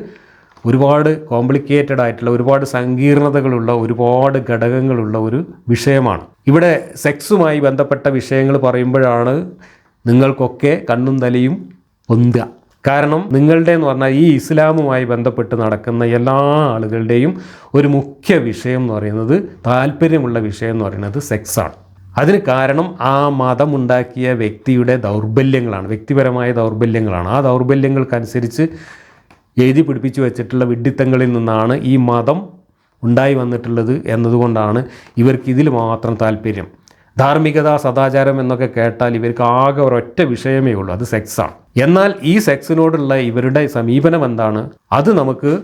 ഒരുപാട് കോംപ്ലിക്കേറ്റഡ് ആയിട്ടുള്ള ഒരുപാട് സങ്കീർണതകളുള്ള ഒരുപാട് ഘടകങ്ങളുള്ള ഒരു വിഷയമാണ്. ഇവിടെ സെക്സുമായി ബന്ധപ്പെട്ട വിഷയങ്ങൾ പറയുമ്പോഴാണ് നിങ്ങൾക്കൊക്കെ കണ്ണും തലയും പൊന്തുക. കാരണം നിങ്ങളുടെ എന്ന് പറഞ്ഞാൽ ഈ ഇസ്ലാമുമായി ബന്ധപ്പെട്ട് നടക്കുന്ന എല്ലാ ആളുകളുടെയും ഒരു മുഖ്യ വിഷയം എന്ന് പറയുന്നത് താല്പര്യമുള്ള വിഷയം എന്ന് പറയുന്നത് സെക്സാണ്. അതിന് കാരണം ആ മതമുണ്ടാക്കിയ വ്യക്തിയുടെ ദൗർബല്യങ്ങളാണ് വ്യക്തിപരമായ ദൗർബല്യങ്ങളാണ്. ആ ദൗർബല്യങ്ങൾക്കനുസരിച്ച് എഴുതി പിടിപ്പിച്ചു വെച്ചിട്ടുള്ള വിഡ്ഢിത്തങ്ങളിൽ നിന്നാണ് ഈ മതം ഉണ്ടായി വന്നിട്ടുള്ളത് എന്നതുകൊണ്ടാണ് ഇവർക്ക് ഇതിൽ മാത്രം താല്പര്യം. ധാർമ്മികത സദാചാരം എന്നൊക്കെ കേട്ടാൽ ഇവർക്ക് ആകെ ഒരൊറ്റ വിഷയമേ ഉള്ളൂ അത് സെക്സാണ്. എന്നാൽ ഈ സെക്സിനോടുള്ള ഇവരുടെ സമീപനം എന്താണ്? അത് നമുക്ക്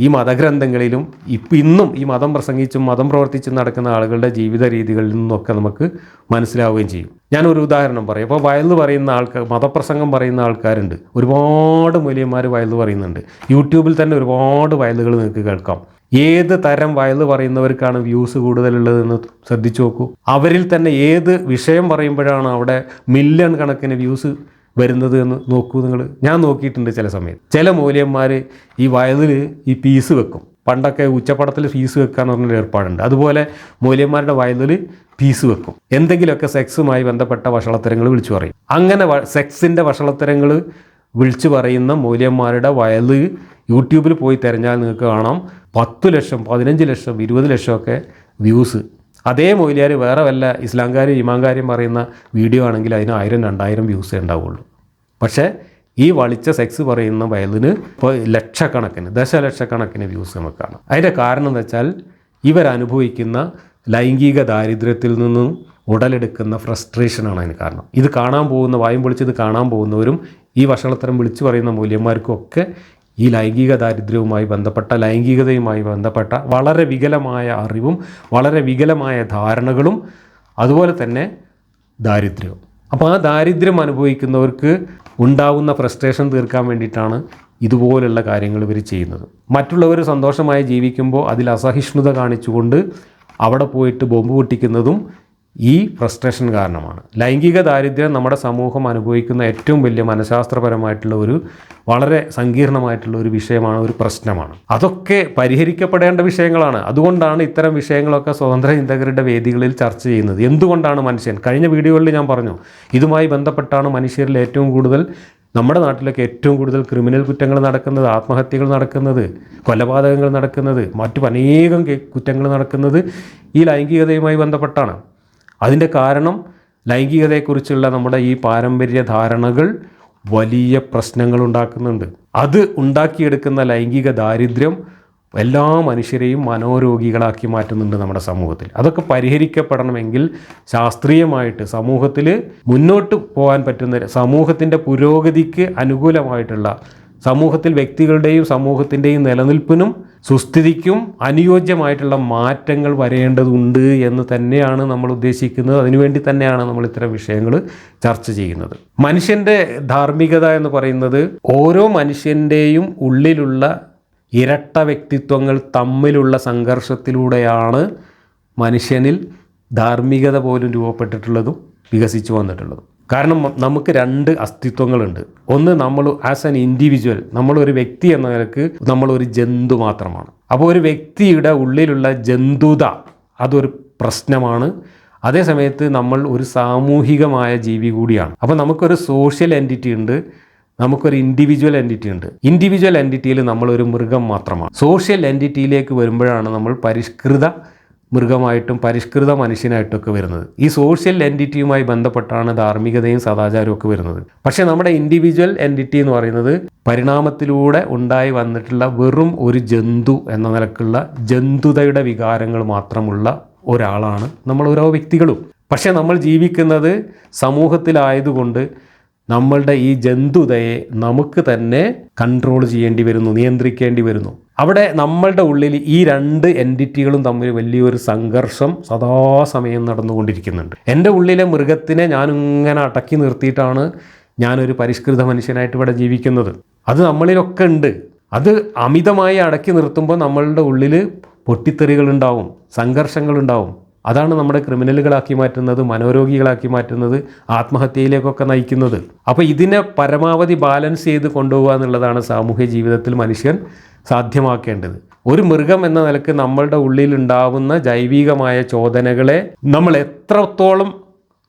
ഈ മതഗ്രന്ഥങ്ങളിലും ഇപ്പം ഇന്നും ഈ മതം പ്രസംഗിച്ചും മതം പ്രവർത്തിച്ചും നടക്കുന്ന ആളുകളുടെ ജീവിത രീതികളിൽ നിന്നൊക്കെ നമുക്ക് മനസ്സിലാവുകയും ചെയ്യും. ഞാനൊരു ഉദാഹരണം പറയും. ഇപ്പോൾ വയലെന്ന് പറയുന്ന ആൾക്കാർ മതപ്രസംഗം പറയുന്ന ആൾക്കാരുണ്ട്. ഒരുപാട് മൂല്യന്മാർ വയലെന്ന് പറയുന്നുണ്ട്. യൂട്യൂബിൽ തന്നെ ഒരുപാട് വയലുകൾ നിങ്ങൾക്ക് കേൾക്കാം. ഏത് തരം വയൽ പറയുന്നവർക്കാണ് വ്യൂസ് കൂടുതലുള്ളതെന്ന് ശ്രദ്ധിച്ചു നോക്കൂ. അവരിൽ തന്നെ ഏത് വിഷയം പറയുമ്പോഴാണ് അവിടെ മില്യൺ കണക്കിന് വ്യൂസ് വരുന്നത് എന്ന് നോക്കൂ നിങ്ങൾ. ഞാൻ നോക്കിയിട്ടുണ്ട് ചില സമയത്ത്. ചില മൂല്യന്മാർ ഈ വയലിൽ ഈ പീസ് വെക്കും. പണ്ടൊക്കെ ഉച്ചപ്പടത്തിൽ ഫീസ് വെക്കാന്ന് പറഞ്ഞൊരു ഏർപ്പാടുണ്ട്. അതുപോലെ മൂല്യന്മാരുടെ വയലിൽ പീസ് വെക്കും. എന്തെങ്കിലുമൊക്കെ സെക്സുമായി ബന്ധപ്പെട്ട വഷളത്തരങ്ങൾ വിളിച്ചു പറയും. അങ്ങനെ സെക്സിന്റെ വഷളത്തരങ്ങൾ വിളിച്ചു പറയുന്ന മൂല്യന്മാരുടെ വയൽ യൂട്യൂബിൽ പോയി തിരഞ്ഞാൽ നിങ്ങൾക്ക് കാണാം പത്ത് ലക്ഷം പതിനഞ്ച് ലക്ഷം ഇരുപത് ലക്ഷമൊക്കെ വ്യൂസ് അതേ മൊയിലിയാർ വേറെ വല്ല ഇസ്ലാംകാരും ഇമാങ്കാരും പറയുന്ന വീഡിയോ ആണെങ്കിൽ അതിന് ആയിരം രണ്ടായിരം വ്യൂസേ ഉണ്ടാവുള്ളൂ. പക്ഷേ ഈ വളിച്ച സെക്സ് പറയുന്ന വയലിന് ഇപ്പോൾ ലക്ഷക്കണക്കിന് ദശലക്ഷക്കണക്കിന് വ്യൂസ് നമുക്ക് കാണാം. അതിന്റെ കാരണം എന്ന് വെച്ചാൽ ഇവരനുഭവിക്കുന്ന ലൈംഗിക ദാരിദ്ര്യത്തിൽ നിന്നും ഉടലെടുക്കുന്ന ഫ്രസ്ട്രേഷനാണ് അതിന് കാരണം. ഇത് കാണാൻ പോകുന്ന വായും പൊളിച്ച് ഇത് കാണാൻ പോകുന്നവരും ഈ വഷളത്തരം വിളിച്ചു പറയുന്ന മൂല്യന്മാർക്കും ഒക്കെ ഈ ലൈംഗിക ദാരിദ്ര്യവുമായി ബന്ധപ്പെട്ട ലൈംഗികതയുമായി ബന്ധപ്പെട്ട വളരെ വികലമായ അറിവും വളരെ വികലമായ ധാരണകളും അതുപോലെ തന്നെ ദാരിദ്ര്യവും. അപ്പോൾ ആ ദാരിദ്ര്യം അനുഭവിക്കുന്നവർക്ക് ഉണ്ടാവുന്ന ഫ്രസ്ട്രേഷൻ തീർക്കാൻ വേണ്ടിയിട്ടാണ് ഇതുപോലുള്ള കാര്യങ്ങൾ ഇവർ ചെയ്യുന്നത്. മറ്റുള്ളവർ സന്തോഷമായി ജീവിക്കുമ്പോൾ അതിൽ അസഹിഷ്ണുത കാണിച്ചുകൊണ്ട് അവിടെ പോയിട്ട് ബോംബ് പൊട്ടിക്കുന്നതും ഈ ഫ്രസ്ട്രേഷൻ കാരണമാണ്. ലൈംഗിക ദാരിദ്ര്യം നമ്മുടെ സമൂഹം അനുഭവിക്കുന്ന ഏറ്റവും വലിയ മനഃശാസ്ത്രപരമായിട്ടുള്ള ഒരു വളരെ സങ്കീർണമായിട്ടുള്ള ഒരു വിഷയമാണ് ഒരു പ്രശ്നമാണ്. അതൊക്കെ പരിഹരിക്കപ്പെടേണ്ട വിഷയങ്ങളാണ്. അതുകൊണ്ടാണ് ഇത്തരം വിഷയങ്ങളൊക്കെ സ്വതന്ത്ര ചിന്തകരുടെ വേദികളിൽ ചർച്ച ചെയ്യുന്നത്. എന്തുകൊണ്ടാണ് മനുഷ്യൻ? കഴിഞ്ഞ വീഡിയോകളിൽ ഞാൻ പറഞ്ഞു ഇതുമായി ബന്ധപ്പെട്ടാണ് മനുഷ്യരിൽ ഏറ്റവും കൂടുതൽ നമ്മുടെ നാട്ടിലൊക്കെ ഏറ്റവും കൂടുതൽ ക്രിമിനൽ കുറ്റങ്ങൾ നടക്കുന്നത് ആത്മഹത്യകൾ നടക്കുന്നത് കൊലപാതകങ്ങൾ നടക്കുന്നത് മറ്റു അനേകം കുറ്റങ്ങൾ നടക്കുന്നത് ഈ ലൈംഗികതയുമായി ബന്ധപ്പെട്ടാണ്. അതിന്റെ കാരണം ലൈംഗികതയെക്കുറിച്ചുള്ള നമ്മുടെ ഈ പാരമ്പര്യ ധാരണകൾ വലിയ പ്രശ്നങ്ങൾ ഉണ്ടാക്കുന്നുണ്ട്. അത് ഉണ്ടാക്കിയെടുക്കുന്ന ലൈംഗിക ദാരിദ്ര്യം എല്ലാ മനുഷ്യരെയും മനോരോഗികളാക്കി മാറ്റുന്നുണ്ട് നമ്മുടെ സമൂഹത്തിൽ. അതൊക്കെ പരിഹരിക്കപ്പെടണമെങ്കിൽ ശാസ്ത്രീയമായിട്ട് സമൂഹത്തിൽ മുന്നോട്ട് പോകാൻ പറ്റുന്ന സമൂഹത്തിന്റെ പുരോഗതിക്ക് അനുകൂലമായിട്ടുള്ള സമൂഹത്തിൽ വ്യക്തികളുടെയും സമൂഹത്തിന്റെയും നിലനിൽപ്പിനും സുസ്ഥിതിക്കും അനുയോജ്യമായിട്ടുള്ള മാറ്റങ്ങൾ വരേണ്ടതുണ്ട് എന്ന് തന്നെയാണ് നമ്മൾ ഉദ്ദേശിക്കുന്നത്. അതിനുവേണ്ടി തന്നെയാണ് നമ്മൾ ഇത്തരം വിഷയങ്ങൾ ചർച്ച ചെയ്യുന്നത്. മനുഷ്യന്റെ ധാർമ്മികത എന്ന് പറയുന്നത് ഓരോ മനുഷ്യന്റെയും ഉള്ളിലുള്ള ഇരട്ട വ്യക്തിത്വങ്ങൾ തമ്മിലുള്ള സംഘർഷത്തിലൂടെയാണ് മനുഷ്യനിൽ ധാർമ്മികത പോലും രൂപപ്പെട്ടിട്ടുള്ളതും വികസിച്ചു വന്നിട്ടുള്ളതും. കാരണം നമുക്ക് രണ്ട് അസ്തിത്വങ്ങളുണ്ട്. ഒന്ന് നമ്മൾ ആസ് ആൻ ഇൻഡിവിജ്വൽ നമ്മളൊരു വ്യക്തി എന്ന നിലയ്ക്ക് നമ്മളൊരു ജന്തു മാത്രമാണ്. അപ്പോൾ ഒരു വ്യക്തിയുടെ ഉള്ളിലുള്ള ജന്തുത അതൊരു പ്രശ്നമാണ്. അതേ സമയത്ത് നമ്മൾ ഒരു സാമൂഹികമായ ജീവി കൂടിയാണ്. അപ്പോൾ നമുക്കൊരു സോഷ്യൽ എന്റിറ്റി ഉണ്ട് നമുക്കൊരു ഇൻഡിവിജ്വൽ എന്റിറ്റി ഉണ്ട്. ഇൻഡിവിജ്വൽ എന്റിറ്റിയിൽ നമ്മളൊരു മൃഗം മാത്രമാണ്. സോഷ്യൽ എന്റിറ്റിയിലേക്ക് വരുമ്പോഴാണ് നമ്മൾ പരിഷ്കൃത മൃഗമായിട്ടും പരിഷ്കൃത മനുഷ്യനായിട്ടൊക്കെ വരുന്നത്. ഈ സോഷ്യൽ എന്റിറ്റിയുമായി ബന്ധപ്പെട്ടാണ് ധാർമ്മികതയും സദാചാരവും ഒക്കെ വരുന്നത്. പക്ഷേ നമ്മുടെ ഇൻഡിവിജ്വൽ എന്റിറ്റി എന്ന് പറയുന്നത് പരിണാമത്തിലൂടെ ഉണ്ടായി വന്നിട്ടുള്ള വെറും ഒരു ജന്തു എന്ന നിലക്കുള്ള ജന്തുതയുടെ വികാരങ്ങൾ മാത്രമുള്ള ഒരാളാണ് നമ്മൾ ഓരോ വ്യക്തികളും. പക്ഷേ നമ്മൾ ജീവിക്കുന്നത് സമൂഹത്തിലായതുകൊണ്ട് നമ്മളുടെ ഈ ജന്തുതയെ നമുക്ക് തന്നെ കൺട്രോൾ ചെയ്യേണ്ടി വരുന്നു നിയന്ത്രിക്കേണ്ടി വരുന്നു. അവിടെ നമ്മളുടെ ഉള്ളിൽ ഈ രണ്ട് എന്റിറ്റികളും തമ്മിൽ വലിയൊരു സംഘർഷം സദാസമയം നടന്നുകൊണ്ടിരിക്കുന്നുണ്ട്. എന്റെ ഉള്ളിലെ മൃഗത്തിനെ ഞാനിങ്ങനെ അടക്കി നിർത്തിയിട്ടാണ് ഞാനൊരു പരിഷ്കൃത മനുഷ്യനായിട്ട് ഇവിടെ ജീവിക്കുന്നത്. അത് നമ്മളിലൊക്കെ ഉണ്ട്. അത് അമിതമായി അടക്കി നിർത്തുമ്പോൾ നമ്മളുടെ ഉള്ളിൽ പൊട്ടിത്തെറികളുണ്ടാവും സംഘർഷങ്ങളുണ്ടാവും അതാണ് നമ്മുടെ ക്രിമിനലുകളാക്കി മാറ്റുന്നത് മനോരോഗികളാക്കി മാറ്റുന്നത് ആത്മഹത്യയിലേക്കൊക്കെ നയിക്കുന്നത്. അപ്പോൾ ഇതിനെ പരമാവധി ബാലൻസ് ചെയ്ത് കൊണ്ടുപോകുക എന്നുള്ളതാണ് സാമൂഹ്യ ജീവിതത്തിൽ മനുഷ്യൻ സാധ്യമാക്കേണ്ടത്. ഒരു മൃഗം എന്ന നിലയ്ക്ക് നമ്മളുടെ ഉള്ളിൽ ഉണ്ടാവുന്ന ജൈവികമായ ചോദനകളെ നമ്മൾ എത്രത്തോളം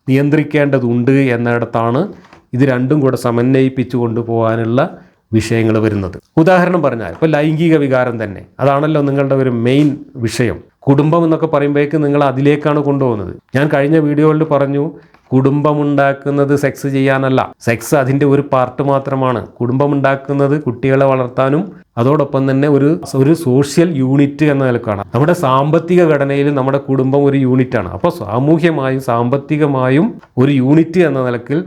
നിയന്ത്രിക്കേണ്ടതുണ്ട് എന്നിടത്താണ് ഇത് രണ്ടും കൂടെ സമന്വയിപ്പിച്ചു കൊണ്ടുപോകാനുള്ള വിഷയങ്ങൾ വരുന്നത്. ഉദാഹരണം പറഞ്ഞാൽ ഇപ്പോൾ ലൈംഗിക വികാരം തന്നെ. അതാണല്ലോ നിങ്ങളുടെ ഒരു മെയിൻ വിഷയം. കുടുംബം എന്നൊക്കെ പറയുമ്പോഴേക്ക് നിങ്ങൾ അതിലേക്കാണ് കൊണ്ടുപോകുന്നത്. ഞാൻ കഴിഞ്ഞ വീഡിയോയിൽ പറഞ്ഞു കുടുംബമുണ്ടാക്കുന്നത് സെക്സ് ചെയ്യാനല്ല. സെക്സ് അതിന്റെ ഒരു പാർട്ട് മാത്രമാണ്. കുടുംബമുണ്ടാക്കുന്നത് കുട്ടികളെ വളർത്താനും അതോടൊപ്പം തന്നെ ഒരു ഒരു സോഷ്യൽ യൂണിറ്റ് എന്ന നിലക്കാണ്. നമ്മുടെ സാമ്പത്തിക ഘടനയിൽ നമ്മുടെ കുടുംബം ഒരു യൂണിറ്റാണ് അപ്പോൾ സാമൂഹ്യമായും സാമ്പത്തികമായും ഒരു യൂണിറ്റ് എന്ന നിലക്കിൽ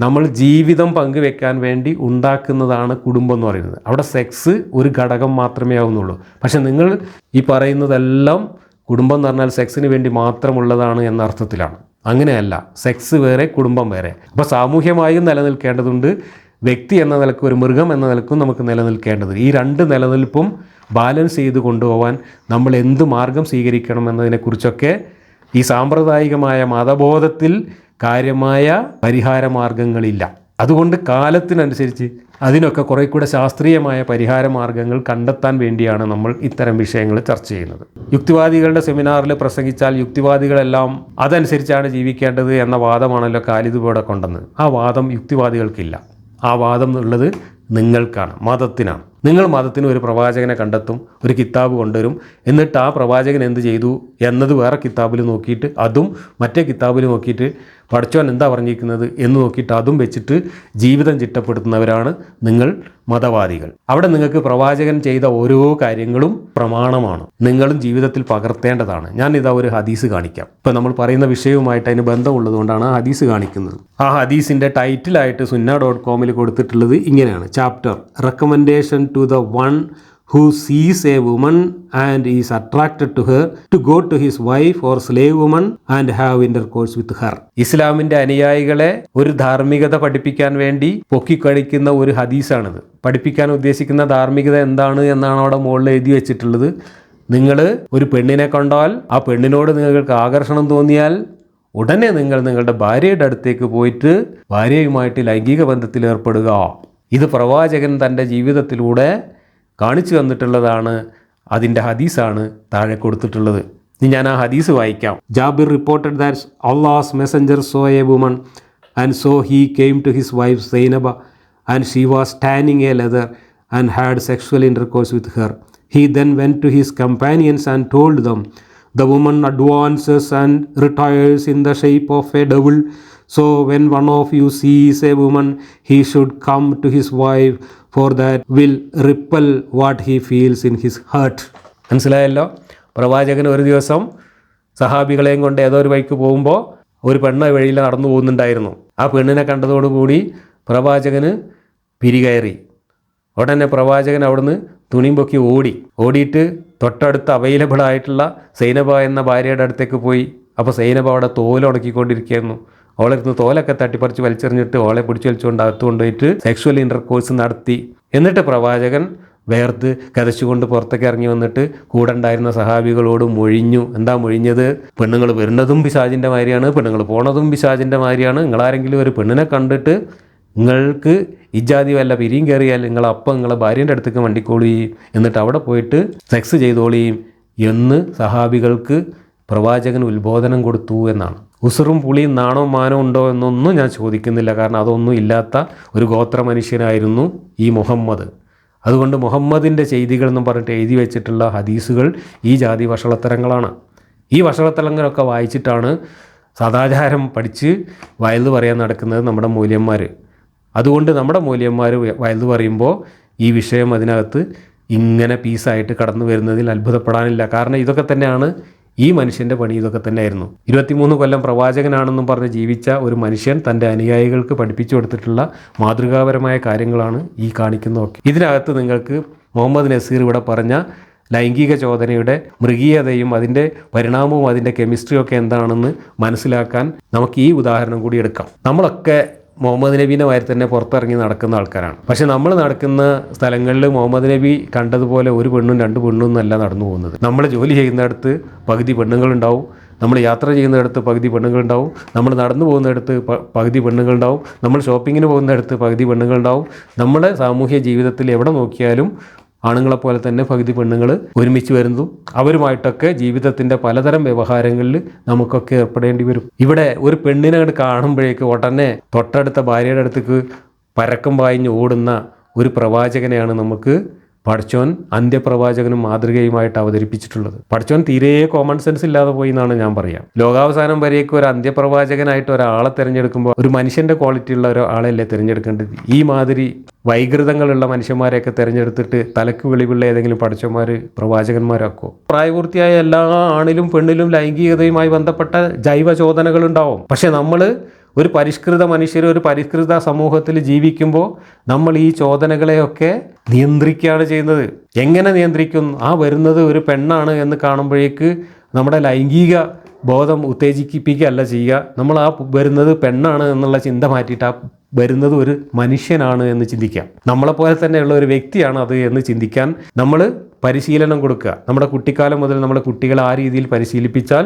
നമ്മൾ ജീവിതം പങ്കുവെക്കാൻ വേണ്ടി ഉണ്ടാക്കുന്നതാണ് കുടുംബം എന്ന് പറയുന്നത്. അവിടെ സെക്സ് ഒരു ഘടകം മാത്രമേ ആവുന്നുള്ളൂ. പക്ഷെ നിങ്ങൾ ഈ പറയുന്നതെല്ലാം കുടുംബം എന്ന് പറഞ്ഞാൽ സെക്സിന് വേണ്ടി മാത്രമുള്ളതാണ് എന്ന അർത്ഥത്തിലാണ്. അങ്ങനെയല്ല. സെക്സ് വേറെ കുടുംബം വേറെ. അപ്പോൾ സാമൂഹ്യമായും നിലനിൽക്കേണ്ടതുണ്ട്. വ്യക്തി എന്ന നിലയ്ക്ക് ഒരു മൃഗം എന്ന നിലക്കും നമുക്ക് നിലനിൽക്കേണ്ടത് ഈ രണ്ട് നിലനിൽപ്പും ബാലൻസ് ചെയ്ത് കൊണ്ടുപോകാൻ നമ്മൾ എന്ത് മാർഗം സ്വീകരിക്കണം എന്നതിനെക്കുറിച്ചൊക്കെ ഈ സാമ്പ്രദായികമായ മതബോധത്തിൽ കാര്യമായ പരിഹാര മാർഗങ്ങളില്ല അതുകൊണ്ട് കാലത്തിനനുസരിച്ച് അതിനൊക്കെ കുറേ കൂടെ ശാസ്ത്രീയമായ പരിഹാര മാർഗങ്ങൾ കണ്ടെത്താൻ വേണ്ടിയാണ് നമ്മൾ ഇത്തരം വിഷയങ്ങൾ ചർച്ച ചെയ്യുന്നത്. യുക്തിവാദികളുടെ സെമിനാറിൽ പ്രസംഗിച്ചാൽ യുക്തിവാദികളെല്ലാം അതനുസരിച്ചാണ് ജീവിക്കേണ്ടത് എന്ന വാദമാണല്ലോ കാലിതുപോടെ കൊണ്ടെന്ന് ആ വാദം യുക്തിവാദികൾക്കില്ല. ആ വാദം എന്നുള്ളത് നിങ്ങൾക്കാണ് മതത്തിനാണ്. നിങ്ങൾ മതത്തിന് ഒരു പ്രവാചകനെ കണ്ടെത്തും ഒരു കിതാബ് കൊണ്ടുവരും. എന്നിട്ട് ആ പ്രവാചകൻ എന്ത് ചെയ്തു എന്നത് വേറെ കിതാബിൽ നോക്കിയിട്ട് അതും മറ്റേ കിതാബിൽ നോക്കിയിട്ട് പഠിച്ചവൻ എന്താ പറഞ്ഞിരിക്കുന്നത് എന്ന് നോക്കിയിട്ട് അതും വെച്ചിട്ട് ജീവിതം ചിട്ടപ്പെടുത്തുന്നവരാണ് നിങ്ങൾ മതവാദികൾ. അവിടെ നിങ്ങൾക്ക് പ്രവാചകൻ ചെയ്ത ഓരോ കാര്യങ്ങളും പ്രമാണമാണ്. നിങ്ങളും ജീവിതത്തിൽ പകർത്തേണ്ടതാണ്. ഞാൻ ഇതാ ഒരു ഹദീസ് കാണിക്കാം. ഇപ്പം നമ്മൾ പറയുന്ന വിഷയവുമായിട്ട് അതിന് ബന്ധമുള്ളതുകൊണ്ടാണ് ആ ഹദീസ് കാണിക്കുന്നത്. ആ ഹദീസിന്റെ ടൈറ്റിലായിട്ട് സുന്ന ഡോട്ട് കോമിൽ കൊടുത്തിട്ടുള്ളത് ഇങ്ങനെയാണ്. Chapter recommendation to the one who sees a woman and is attracted to her to go to his wife or slave woman and have intercourse with her ഇസ്ലാമിന്റെ അനുയായികളെ ഒരു ധാർമ്മികത പഠിപ്പിക്കാൻ വേണ്ടി പൊക്കിക്കഴിക്കുന്ന ഒരു ഹദീസാണിത്. പഠിപ്പിക്കാൻ ഉദ്ദേശിക്കുന്ന ധാർമ്മികത എന്താണ് എന്നാണ് അവിടെ മുകളിൽ എഴുതി വെച്ചിട്ടുള്ളത്. നിങ്ങൾ ഒരു പെണ്ണിനെ കണ്ടാൽ ആ പെണ്ണിനോട് നിങ്ങൾക്ക് ആകർഷണം തോന്നിയാൽ ഉടനെ നിങ്ങൾ നിങ്ങളുടെ ഭാര്യയുടെ അടുത്തേക്ക് പോയിട്ട് ഭാര്യയുമായിട്ട് ലൈംഗിക ബന്ധത്തിൽ ഏർപ്പെടുക. ഇത് പ്രവാചകൻ തന്റെ ജീവിതത്തിലൂടെ കാണിച്ചു തന്നിട്ടുള്ളതാണ് അതിന്റെ ഹദീസാണ് താഴെ കൊടുത്തിട്ടുള്ളത് ഇനി ഞാൻ ആ ഹദീസ് വായിക്കാം Jabir reported that Allah's messenger saw a woman and so he came to his wife Zainab and she was tanning a leather and had sexual intercourse with her he then went to his companions and told them the woman advances and retires in the shape of a devil. So, when one of you sees a woman, he should come to his wife, for that will repel what he feels in his heart. മനസ്സിലായല്ലോ? പ്രവാചകൻ ഒരു ദിവസം സഹാബികളെയും കൊണ്ട് ഏതോ ഒരു വഴിക്ക് പോകുമ്പോൾ ഒരു പെണ്ണ് വഴിയിൽ നടന്നു പോകുന്നുണ്ടായിരുന്നു. ആ പെണ്ണിനെ കണ്ടതോടുകൂടി പ്രവാചകന് പിരികയറി ഉടനെ പ്രവാചകൻ അവിടുന്ന് തുണിയും പൊക്കി ഓടി. ഓടിയിട്ട് തൊട്ടടുത്ത് അവൈലബിൾ ആയിട്ടുള്ള സൈനബ എന്ന ഭാര്യയുടെ അടുത്തേക്ക് പോയി. അപ്പോൾ സൈനബ അവിടെ തോലുണക്കിക്കൊണ്ടിരിക്കുകയായിരുന്നു അവളിരുന്ന് തോലൊക്കെ തട്ടിപ്പറിച്ച് വലിച്ചെറിഞ്ഞിട്ട് ഓളെ പിടിച്ചു വലിച്ചുകൊണ്ട് അകത്ത് കൊണ്ടുപോയിട്ട് സെക്ഷുവൽ ഇന്റർകോഴ്സ് നടത്തി. എന്നിട്ട് പ്രവാചകൻ വേർത്ത് കതച്ചുകൊണ്ട് പുറത്തേക്ക് ഇറങ്ങി വന്നിട്ട് കൂടെ ഉണ്ടായിരുന്ന സഹാബികളോട് മൊഴിഞ്ഞു. എന്താ മൊഴിഞ്ഞത്? പെണ്ണുങ്ങൾ വരുന്നതും പിശാചിന്റെ മാതിരിയാണ് പെണ്ണുങ്ങൾ പോണതും പിശാചിന്റെ മാതിരിയാണ്. നിങ്ങളാരെങ്കിലും ഒരു പെണ്ണിനെ കണ്ടിട്ട് നിങ്ങൾക്ക് ഇജാതി വല്ല പിരിയും കയറിയാൽ നിങ്ങൾ അപ്പം നിങ്ങളെ ഭാര്യന്റെ അടുത്തേക്ക് വണ്ടിക്കോളിയും എന്നിട്ട് അവിടെ പോയിട്ട് സെക്സ് ചെയ്തോളിയും എന്ന് സഹാബികൾക്ക് പ്രവാചകൻ ഉത്ബോധനം കൊടുത്തു എന്നാണ്. ഉസുറും പുളിയും നാണവും മാനവും ഉണ്ടോ എന്നൊന്നും ഞാൻ ചോദിക്കുന്നില്ല. കാരണം അതൊന്നും ഇല്ലാത്ത ഒരു ഗോത്ര മനുഷ്യനായിരുന്നു ഈ മുഹമ്മദ്. അതുകൊണ്ട് മുഹമ്മദിന്റെ ചെയ്തികൾ എന്ന് പറഞ്ഞിട്ട് എഴുതി വെച്ചിട്ടുള്ള ഹദീസുകൾ ഈ ജാതി വഷളത്തരങ്ങളാണ്. ഈ വഷളത്തരങ്ങളൊക്കെ വായിച്ചിട്ടാണ് സദാചാരം പഠിച്ച് വയലു പറയാൻ നടക്കുന്നത് നമ്മുടെ മൂല്യന്മാർ അതുകൊണ്ട് നമ്മുടെ മൂല്യന്മാർ വയലു പറയുമ്പോൾ ഈ വിഷയം അതിനകത്ത് ഇങ്ങനെ പീസായിട്ട് കടന്നു വരുന്നതിൽ അത്ഭുതപ്പെടാനില്ല. കാരണം ഇതൊക്കെ തന്നെയാണ് ഈ മനുഷ്യന്റെ പണി ഇതൊക്കെ തന്നെയായിരുന്നു. ഇരുപത്തിമൂന്ന് കൊല്ലം പ്രവാചകനാണെന്നും പറഞ്ഞ് ജീവിച്ച ഒരു മനുഷ്യൻ തന്റെ അനുയായികൾക്ക് പഠിപ്പിച്ചു കൊടുത്തിട്ടുള്ള മാതൃകാപരമായ കാര്യങ്ങളാണ് ഈ കാണിക്കുന്നതൊക്കെ. ഇതിനകത്ത് നിങ്ങൾക്ക് മുഹമ്മദ് നസീർ ഇവിടെ പറഞ്ഞ ലൈംഗിക ചോദനയുടെ മൃഗീയതയും അതിന്റെ പരിണാമവും അതിന്റെ കെമിസ്ട്രിയും ഒക്കെ എന്താണെന്ന് മനസ്സിലാക്കാൻ നമുക്ക് ഈ ഉദാഹരണം കൂടി എടുക്കാം. നമ്മളൊക്കെ മുഹമ്മദ് നബീന്റെ മാതിരി തന്നെ പുറത്തിറങ്ങി നടക്കുന്ന ആൾക്കാരാണ്. പക്ഷെ നമ്മൾ നടക്കുന്ന സ്ഥലങ്ങളിൽ മുഹമ്മദ് നബി കണ്ടതുപോലെ ഒരു പെണ്ണും രണ്ട് പെണ്ണും എന്നല്ല നടന്നു പോകുന്നത്. നമ്മൾ ജോലി ചെയ്യുന്നിടത്ത് പകുതി പെണ്ണുങ്ങളുണ്ടാവും. നമ്മൾ യാത്ര ചെയ്യുന്നിടത്ത് പകുതി പെണ്ണുങ്ങളുണ്ടാവും. നമ്മൾ നടന്നു പോകുന്നിടത്ത് പകുതി പെണ്ണുങ്ങളുണ്ടാവും. നമ്മൾ ഷോപ്പിങ്ങിന് പോകുന്നിടത്ത് പകുതി പെണ്ണുങ്ങളുണ്ടാവും. നമ്മുടെ സാമൂഹ്യ ജീവിതത്തിൽ എവിടെ നോക്കിയാലും ആണുങ്ങളെ പോലെ തന്നെ പകുതി പെണ്ണുങ്ങൾ ഒരുമിച്ച് വരുന്നതും അവരുമായിട്ടൊക്കെ ജീവിതത്തിന്റെ പലതരം വ്യവഹാരങ്ങളിൽ നമുക്കൊക്കെ ഏർപ്പെടേണ്ടി വരും. ഇവിടെ ഒരു പെണ്ണിനെ അങ്ങോട്ട് കാണുമ്പോഴേക്ക് ഉടനെ തൊട്ടടുത്ത ഭാര്യയുടെ അടുത്തേക്ക് പരക്കം പായിഞ്ഞ് ഓടുന്ന ഒരു പ്രവാചകനെയാണ് നമുക്ക് പഠിച്ചോൻ അന്ത്യപ്രവാചകനും മാതൃകയുമായിട്ട് അവതരിപ്പിച്ചിട്ടുള്ളത്. പഠിച്ചോൻ തീരെ കോമൺ സെൻസ് ഇല്ലാതെ പോയി എന്നാണ് ഞാൻ പറയാം. ലോകാവസാനം വരേക്ക് ഒരു അന്ത്യപ്രവാചകനായിട്ട് ഒരാളെ തിരഞ്ഞെടുക്കുമ്പോൾ ഒരു മനുഷ്യന്റെ ക്വാളിറ്റി ഉള്ള ഒരാളെയല്ലേ തിരഞ്ഞെടുക്കേണ്ടത്? ഈ മാതിരി വൈകൃതങ്ങളുള്ള മനുഷ്യന്മാരെയൊക്കെ തിരഞ്ഞെടുത്തിട്ട് തലക്ക് വെളിവുള്ള ഏതെങ്കിലും പഠിച്ചന്മാർ പ്രവാചകന്മാരാക്കോ. പ്രായപൂർത്തിയായ എല്ലാ ആണിലും പെണ്ണിലും ലൈംഗികതയുമായി ബന്ധപ്പെട്ട ജൈവ ചോദനകൾ ഉണ്ടാവും പക്ഷെ നമ്മൾ ഒരു പരിഷ്കൃത മനുഷ്യർ ഒരു പരിഷ്കൃത സമൂഹത്തിൽ ജീവിക്കുമ്പോൾ നമ്മൾ ഈ ചോദനകളെയൊക്കെ നിയന്ത്രിക്കുകയാണ് ചെയ്യുന്നത്. എങ്ങനെ നിയന്ത്രിക്കും? ആ വരുന്നത് ഒരു പെണ്ണാണ് എന്ന് കാണുമ്പോഴേക്ക് നമ്മുടെ ലൈംഗിക ബോധം ഉത്തേജിപ്പിക്കുകയല്ല ചെയ്യുക. നമ്മൾ ആ വരുന്നത് പെണ്ണാണ് എന്നുള്ള ചിന്ത മാറ്റിയിട്ട് ആ വരുന്നത് ഒരു മനുഷ്യനാണ് എന്ന് ചിന്തിക്കാം നമ്മളെപ്പോലെ തന്നെയുള്ള ഒരു വ്യക്തിയാണ് അത് എന്ന് ചിന്തിക്കാൻ നമ്മൾ പരിശീലനം കൊടുക്കുക. നമ്മുടെ കുട്ടിക്കാലം മുതൽ നമ്മുടെ കുട്ടികളെ ആ രീതിയിൽ പരിശീലിപ്പിച്ചാൽ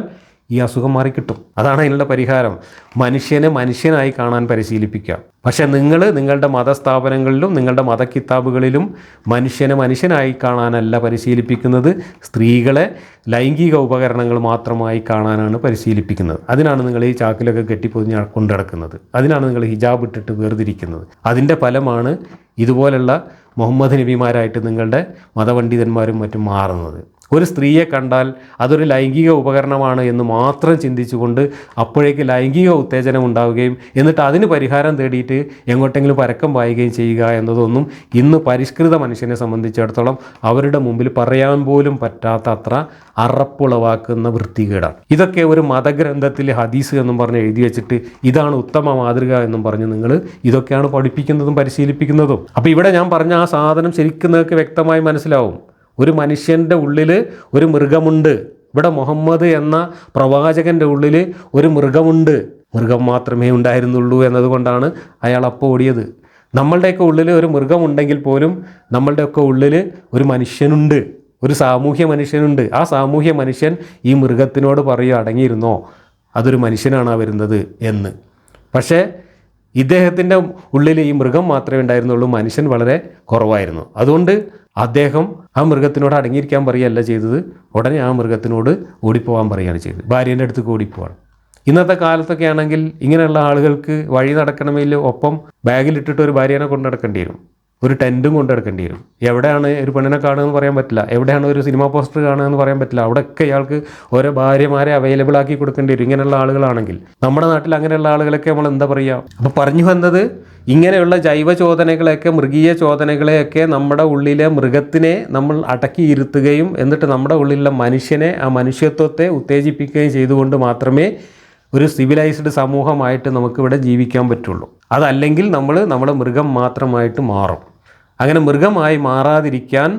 ഈ അസുഖം മാറിക്കിട്ടും. അതാണ് അതിനുള്ള പരിഹാരം. മനുഷ്യനെ മനുഷ്യനായി കാണാൻ പരിശീലിപ്പിക്കുക. പക്ഷെ നിങ്ങൾ നിങ്ങളുടെ മതസ്ഥാപനങ്ങളിലും നിങ്ങളുടെ മതക്കിതാബുകളിലും മനുഷ്യനെ മനുഷ്യനായി കാണാനല്ല പരിശീലിപ്പിക്കുന്നത്. സ്ത്രീകളെ ലൈംഗിക ഉപകരണങ്ങൾ മാത്രമായി കാണാനാണ് പരിശീലിപ്പിക്കുന്നത്. അതിനാണ് നിങ്ങൾ ഈ ചാക്കിലൊക്കെ കെട്ടിപ്പൊതിഞ്ഞ് കൊണ്ടു നടക്കുന്നത്. അതിനാണ് നിങ്ങൾ ഹിജാബ് ഇട്ടിട്ട് വേർതിരിക്കുന്നത്. അതിന്റെ ഫലമാണ് ഇതുപോലുള്ള മുഹമ്മദ് നബിമാരായിട്ട് നിങ്ങളുടെ മതപണ്ഡിതന്മാരും മറ്റും മാറുന്നത്. ഒരു സ്ത്രീയെ കണ്ടാൽ അതൊരു ലൈംഗിക ഉപകരണമാണ് എന്ന് മാത്രം ചിന്തിച്ചുകൊണ്ട് അപ്പോഴേക്ക് ലൈംഗിക ഉത്തേജനം ഉണ്ടാവുകയും എന്നിട്ട് അതിന് പരിഹാരം തേടിയിട്ട് എങ്ങോട്ടെങ്കിലും പരക്കം പായുകയും ചെയ്യുക എന്നതൊന്നും ഇന്ന് പരിഷ്കൃത മനുഷ്യനെ സംബന്ധിച്ചിടത്തോളം അവരുടെ മുമ്പിൽ പറയാൻ പോലും പറ്റാത്ത അത്ര അറപ്പുളവാക്കുന്ന വൃത്തികേടാണ്. ഇതൊക്കെ ഒരു മതഗ്രന്ഥത്തിൽ ഹദീസ് എന്നും പറഞ്ഞ് എഴുതി വെച്ചിട്ട് ഇതാണ് ഉത്തമ മാതൃക എന്നും പറഞ്ഞ് നിങ്ങൾ ഇതൊക്കെയാണ് പഠിപ്പിക്കുന്നതും പരിശീലിപ്പിക്കുന്നതും. അപ്പോൾ ഇവിടെ ഞാൻ പറഞ്ഞ ആ സാധനം ശരിക്കും നിങ്ങൾക്ക് വ്യക്തമായി മനസ്സിലാവും. ഒരു മനുഷ്യന്റെ ഉള്ളിൽ ഒരു മൃഗമുണ്ട്. ഇവിടെ മുഹമ്മദ് എന്ന പ്രവാചകന്റെ ഉള്ളിൽ ഒരു മൃഗമുണ്ട്. മൃഗം മാത്രമേ ഉണ്ടായിരുന്നുള്ളൂ എന്നതുകൊണ്ടാണ് അയാൾ അപ്പോൾ ഓടിയത്. നമ്മളുടെയൊക്കെ ഉള്ളിൽ ഒരു മൃഗമുണ്ടെങ്കിൽ പോലും നമ്മളുടെയൊക്കെ ഉള്ളിൽ ഒരു മനുഷ്യനുണ്ട്. ഒരു സാമൂഹ്യ മനുഷ്യനുണ്ട്. ആ സാമൂഹ്യ മനുഷ്യൻ ഈ മൃഗത്തിനോട് പറയുക അടങ്ങിയിരുന്നോ? അതൊരു മനുഷ്യനാണ് വരുന്നത് എന്ന്. പക്ഷേ ഇദ്ദേഹത്തിന്റെ ഉള്ളിൽ ഈ മൃഗം മാത്രമേ ഉണ്ടായിരുന്നുള്ളൂ മനുഷ്യൻ വളരെ കുറവായിരുന്നു. അതുകൊണ്ട് അദ്ദേഹം ആ മൃഗത്തിനോട് അടങ്ങിയിരിക്കാൻ പറയുകയല്ല ചെയ്തത് ഉടനെ ആ മൃഗത്തിനോട് ഓടിപ്പോവാൻ പറയുകയാണ് ചെയ്തത്. ഭാര്യേന്റെ അടുത്തേക്ക് ഓടിപ്പോവാണ്. ഇന്നത്തെ കാലത്തൊക്കെ ആണെങ്കിൽ ഇങ്ങനെയുള്ള ആളുകൾക്ക് വഴി നടക്കണമെങ്കിൽ ഒപ്പം ബാഗിലിട്ടിട്ട് ഒരു ഭാര്യേനെ കൊണ്ട് നടക്കേണ്ടി വരും. ഒരു ടെന്റും കൊണ്ട് വരും. എവിടെയാണ് ഒരു പെണ്ണിനെ കാണുകയെന്ന് പറയാൻ പറ്റില്ല. എവിടെയാണ് ഒരു സിനിമ പോസ്റ്റർ കാണുകയെന്ന് പറയാൻ പറ്റില്ല. അവിടെയൊക്കെ ഇയാൾക്ക് ഓരോ ഭാര്യമാരെ അവൈലബിൾ ആക്കി കൊടുക്കേണ്ടി വരും. ഇങ്ങനെയുള്ള ആളുകളാണെങ്കിൽ. നമ്മുടെ നാട്ടിൽ അങ്ങനെയുള്ള ആളുകളൊക്കെ നമ്മൾ എന്താ പറയുക അപ്പോൾ പറഞ്ഞു വന്നത് ഇങ്ങനെയുള്ള ജൈവ ചോദനകളെയൊക്കെ മൃഗീയ ചോദനകളെയൊക്കെ നമ്മുടെ ഉള്ളിലെ മൃഗത്തിനെ നമ്മൾ അടക്കിയിരുത്തുകയും എന്നിട്ട് നമ്മുടെ ഉള്ളിലുള്ള മനുഷ്യനെ ആ മനുഷ്യത്വത്തെ ഉത്തേജിപ്പിക്കുകയും ചെയ്തുകൊണ്ട് മാത്രമേ ഒരു സിവിലൈസ്ഡ് സമൂഹമായിട്ട് നമുക്കിവിടെ ജീവിക്കാൻ പറ്റുള്ളൂ. അതല്ലെങ്കിൽ നമ്മൾ നമ്മുടെ മൃഗം മാത്രമായിട്ട് മാറും. അങ്ങനെ മൃഗമായി മാറാതിരിക്കാൻ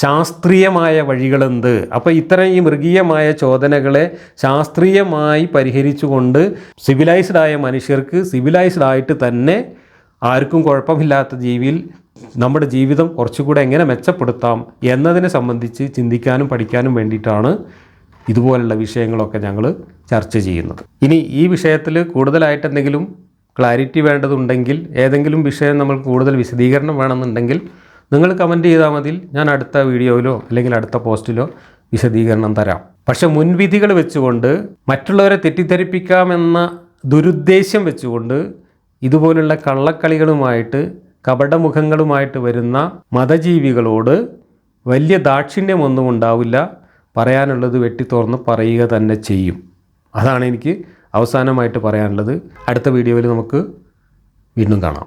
ശാസ്ത്രീയമായ വഴികളെന്ത്? അപ്പോൾ ഇത്തരം ഈ മൃഗീയമായ ചോദനകളെ ശാസ്ത്രീയമായി പരിഹരിച്ചുകൊണ്ട് സിവിലൈസ്ഡ് ആയ മനുഷ്യർക്ക് സിവിലൈസ്ഡ് ആയിട്ട് തന്നെ ആർക്കും കുഴപ്പമില്ലാത്ത ജീവിയിൽ നമ്മുടെ ജീവിതം കുറച്ചുകൂടെ എങ്ങനെ മെച്ചപ്പെടുത്താം എന്നതിനെ സംബന്ധിച്ച് ചിന്തിക്കാനും പഠിക്കാനും വേണ്ടിയിട്ടാണ് ഇതുപോലുള്ള വിഷയങ്ങളൊക്കെ ഞങ്ങൾ ചർച്ച ചെയ്യുന്നത്. ഇനി ഈ വിഷയത്തിൽ കൂടുതലായിട്ട് എന്തെങ്കിലും ക്ലാരിറ്റി വേണ്ടതുണ്ടെങ്കിൽ ഏതെങ്കിലും വിഷയം നമ്മൾ കൂടുതൽ വിശദീകരണം വേണമെന്നുണ്ടെങ്കിൽ നിങ്ങൾ കമന്റ് ചെയ്താൽ മതി. ഞാൻ അടുത്ത വീഡിയോയിലോ അല്ലെങ്കിൽ അടുത്ത പോസ്റ്റിലോ വിശദീകരണം തരാം. പക്ഷെ മുൻവിധികൾ വെച്ചുകൊണ്ട് മറ്റുള്ളവരെ തെറ്റിദ്ധരിപ്പിക്കാമെന്ന ദുരുദ്ദേശ്യം വെച്ചുകൊണ്ട് ഇതുപോലുള്ള കള്ളക്കളികളുമായിട്ട് കപടമുഖങ്ങളുമായിട്ട് വരുന്ന മതജീവികളോട് വലിയ ദാക്ഷിണ്യമൊന്നും ഉണ്ടാവില്ല. പറയാനുള്ളത് വെട്ടിത്തുറന്ന് പറയുക തന്നെ ചെയ്യും. അതാണ് എനിക്ക് അവസാനമായിട്ട് പറയാനുള്ളത് അടുത്ത വീഡിയോയിൽ നമുക്ക് വീണ്ടും കാണാം.